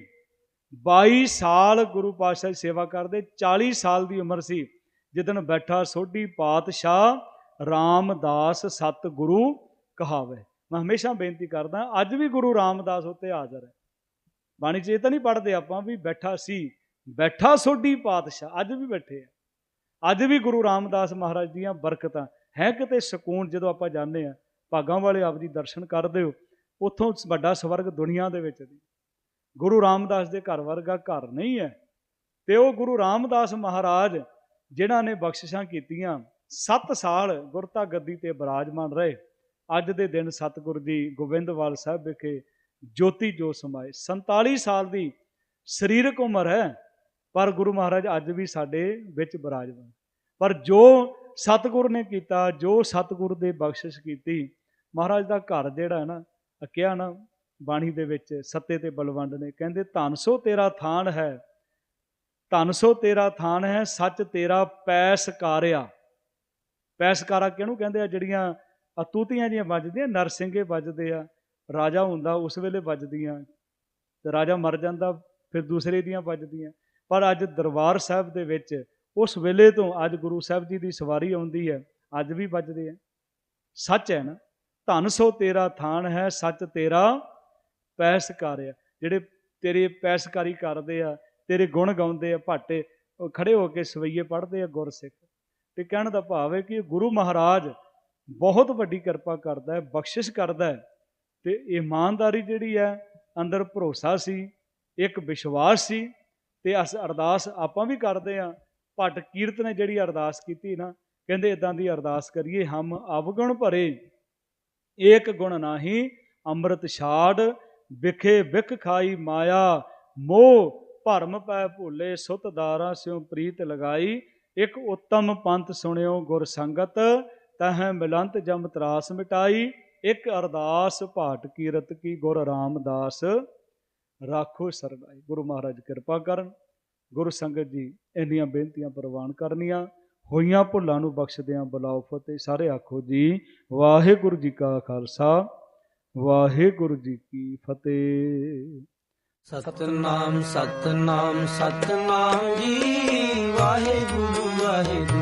22 ਸਾਲ ਗੁਰੂ ਪਾਤਸ਼ਾਹ ਦੀ ਸੇਵਾ ਕਰਦੇ 40 ਸਾਲ ਦੀ ਉਮਰ ਸੀ ਜਿੱਦਣ ਬੈਠਾ ਸੋਢੀ ਪਾਤਸ਼ਾਹ ਰਾਮਦਾਸ ਸਤ ਗੁਰੂ ਕਹਾਵੇ। ਮੈਂ ਹਮੇਸ਼ਾ ਬੇਨਤੀ ਕਰਦਾ, ਅੱਜ ਵੀ ਗੁਰੂ ਰਾਮਦਾਸ ਉੱਤੇ ਹਾਜ਼ਰ ਹੈ। ਬਾਣੀ 'ਚ ਇਹ ਤਾਂ ਨਹੀਂ ਪੜਦੇ ਆਪਾਂ ਵੀ ਬੈਠਾ ਸੀ, ਬੈਠਾ ਸੋਢੀ ਪਾਤਸ਼ਾਹ, ਅੱਜ ਵੀ ਬੈਠੇ ਆ। ਅੱਜ ਵੀ ਗੁਰੂ ਰਾਮਦਾਸ ਮਹਾਰਾਜ ਦੀਆਂ ਬਰਕਤਾਂ। ਹੈ ਕਿਤੇ ਸਕੂਨ ਜਦੋਂ ਆਪਾਂ ਜਾਂਦੇ ਆ, ਭਾਗਾਂ ਵਾਲੇ ਆਪ ਜੀ ਦਰਸ਼ਨ ਕਰਦੇ ਹੋ, ਉੱਥੋਂ ਵੱਡਾ ਸਵਰਗ ਦੁਨੀਆ ਦੇ ਵਿੱਚ ਨਹੀਂ ਗੁਰੂ ਰਾਮਦਾਸ ਦੇ ਘਰ ਵਰਗਾ ਘਰ ਨਹੀਂ ਹੈ। ਤੇ ਉਹ ਗੁਰੂ ਰਾਮਦਾਸ ਮਹਾਰਾਜ, ਜਿਨ੍ਹਾਂ ਨੇ ਬਖਸ਼ਿਸ਼ਾਂ ਕੀਤੀਆਂ 7 ਸਾਲ ਗੁਰਤਾ ਗੱਦੀ ਤੇ ਬਰਾਜਮਾਨ ਰਹੇ। ਅੱਜ ਦੇ ਦਿਨ ਸਤਿਗੁਰੂ ਜੀ ਗੋਬਿੰਦਵਾਲ ਸਾਹਿਬ ਵਿਖੇ ਜੋਤੀ ਜੋ ਸਮਾਏ। 47 ਸਾਲ ਦੀ ਸਰੀਰਕ ਉਮਰ ਹੈ, ਪਰ ਗੁਰੂ ਮਹਾਰਾਜ ਅੱਜ ਵੀ ਸਾਡੇ ਵਿੱਚ ਬਰਾਜਮਾਨ। ਪਰ ਜੋ ਸਤਿਗੁਰ ਨੇ ਕੀਤਾ, ਜੋ ਸਤਿਗੁਰ ਦੇ ਬਖਸ਼ਿਸ਼ ਕੀਤੀ, ਮਹਾਰਾਜ ਦਾ ਘਰ ਜਿਹੜਾ ਹੈ ਨਾ ਕਿਹਾ ਨਾ, ਬਾਣੀ ਦੇ ਵਿੱਚ ਸੱਤੇ ਤੇ ਬਲਵੰਡ ਨੇ ਕਹਿੰਦੇ, ਧਨ ਸੋ ਤੇਰਾ ਥਾਨ ਹੈ, ਧਨ ਸੋ ਤੇਰਾ ਥਾਨ ਹੈ, ਸੱਚ ਤੇਰਾ ਪੈਸਕਾਰਿਆ ਪੈਸਕਾਰਾ ਕਿਹਨੂੰ ਕਹਿੰਦੇ ਆ? ਜਿਹੜੀਆਂ ਅਤੂਤੀਆਂ ਜੀਆਂ ਵੱਜਦੀਆਂ ਨਰਸਿੰਘੇ ਵੱਜਦੇ ਆ। ਰਾਜਾ ਹੁੰਦਾ, ਉਸ ਵੇਲੇ ਵੱਜਦੀਆਂ। ਤੇ ਰਾਜਾ ਮਰ ਜਾਂਦਾ, ਫਿਰ ਦੂਸਰੇ ਦੀਆਂ ਵੱਜਦੀਆਂ। ਪਰ ਅੱਜ ਦਰਬਾਰ ਸਾਹਿਬ ਦੇ ਵਿੱਚ, ਉਸ ਵੇਲੇ ਤੋਂ ਅੱਜ ਗੁਰੂ ਸਾਹਿਬ ਜੀ ਦੀ ਸਵਾਰੀ ਆਉਂਦੀ ਹੈ, ਅੱਜ ਵੀ ਵੱਜਦੇ ਆ ਸੱਚ ਹੈ ਨਾ, ਧਨ ਸੋ ਤੇਰਾ ਥਾਨ ਹੈ, ਸੱਚ ਤੇਰਾ ਪੈਸਕਾਰਿਆ ਜਿਹੜੇ ਤੇਰੇ ਪੈਸਕਾਰੀ ਕਰਦੇ ਆ, ਤੇਰੇ ਗੁਣ ਗਾਉਂਦੇ ਆ, ਭਾਟੇ, ਉਹ ਖੜੇ ਹੋ ਕੇ ਸਵਈਏ ਪੜ੍ਹਦੇ ਆ ਗੁਰਸਿੱਖ। ਤੇ ਕਹਿਣ ਦਾ ਭਾਵ ਹੈ ਕਿ ਗੁਰੂ ਮਹਾਰਾਜ ਬਹੁਤ ਵੱਡੀ ਕਿਰਪਾ ਕਰਦਾ ਹੈ, ਬਖਸ਼ਿਸ਼ ਕਰਦਾ ਹੈ। ਤੇ ਇਮਾਨਦਾਰੀ ਜਿਹੜੀ ਹੈ, ਅੰਦਰ ਭਰੋਸਾ ਸੀ, ਇੱਕ ਵਿਸ਼ਵਾਸ ਸੀ ਤੇ ਅਸ ਅਰਦਾਸ ਆਪਾਂ ਵੀ ਕਰਦੇ ਆ ਭੱਟ ਕੀਰਤ ਨੇ ਜਿਹੜੀ ਅਰਦਾਸ ਕੀਤੀ ਨਾ, ਕਹਿੰਦੇ ਇਦਾਂ ਦੀ ਅਰਦਾਸ ਕਰੀਏ, ਹਮ ਅਵਗੁਣ ਭਰੇ, ਏਕ ਗੁਣ ਨਾਹੀ, ਅੰਮ੍ਰਿਤ ਛਾੜ, ਵਿਖੇ ਵਿਖ ਖਾਈ ਮਾਇਆ, ਮੋਹ ਭਰਮ ਪੈ ਭੁੱਲੇ, ਸੁਤ ਦਾਰਾ ਸਿਉ ਪ੍ਰੀਤ ਲਗਾਈ, ਇੱਕ ਉਤਮ ਪੰਥ ਸੁਣਿਓ ਗੁਰ ਸੰਗਤ, ਤਹ ਮਿਲੰਤ ਜਮ ਤਰਾਸ ਮਿਟਾਈ। ਇੱਕ ਅਰਦਾਸ ਭਾਟ ਕੀਰਤ ਕੀ ਗੁਰ ਰਾਮਦਾਸ ਰਾਖੋ ਸਰਨਾਈ ਗੁਰੂ ਮਹਾਰਾਜ ਕਿਰਪਾ ਕਰਨ, ਗੁਰੂ ਸੰਗਤ ਜੀ ਇੰਨੀਆਂ ਬੇਨਤੀਆਂ ਪ੍ਰਵਾਨ ਕਰਨੀਆਂ, ਹੋਈਆਂ ਭੁੱਲਾਂ ਨੂੰ ਬਖਸ਼ਦਿਆਂ ਬੁਲਾਓ ਫਤਿਹ। ਸਾਰੇ ਆਖੋ ਜੀ, ਵਾਹਿਗੁਰੂ ਜੀ ਕਾ ਖਾਲਸਾ, ਵਾਹਿਗੁਰੂ ਜੀ ਕੀ ਫਤਿਹ। ਸਤਨਾਮ ਸਤਨਾਮ ਸਤਨਾਮ ਜੀ, ਵਾਹਿਗੁਰੂ ਵਾਹਿਗੁਰੂ।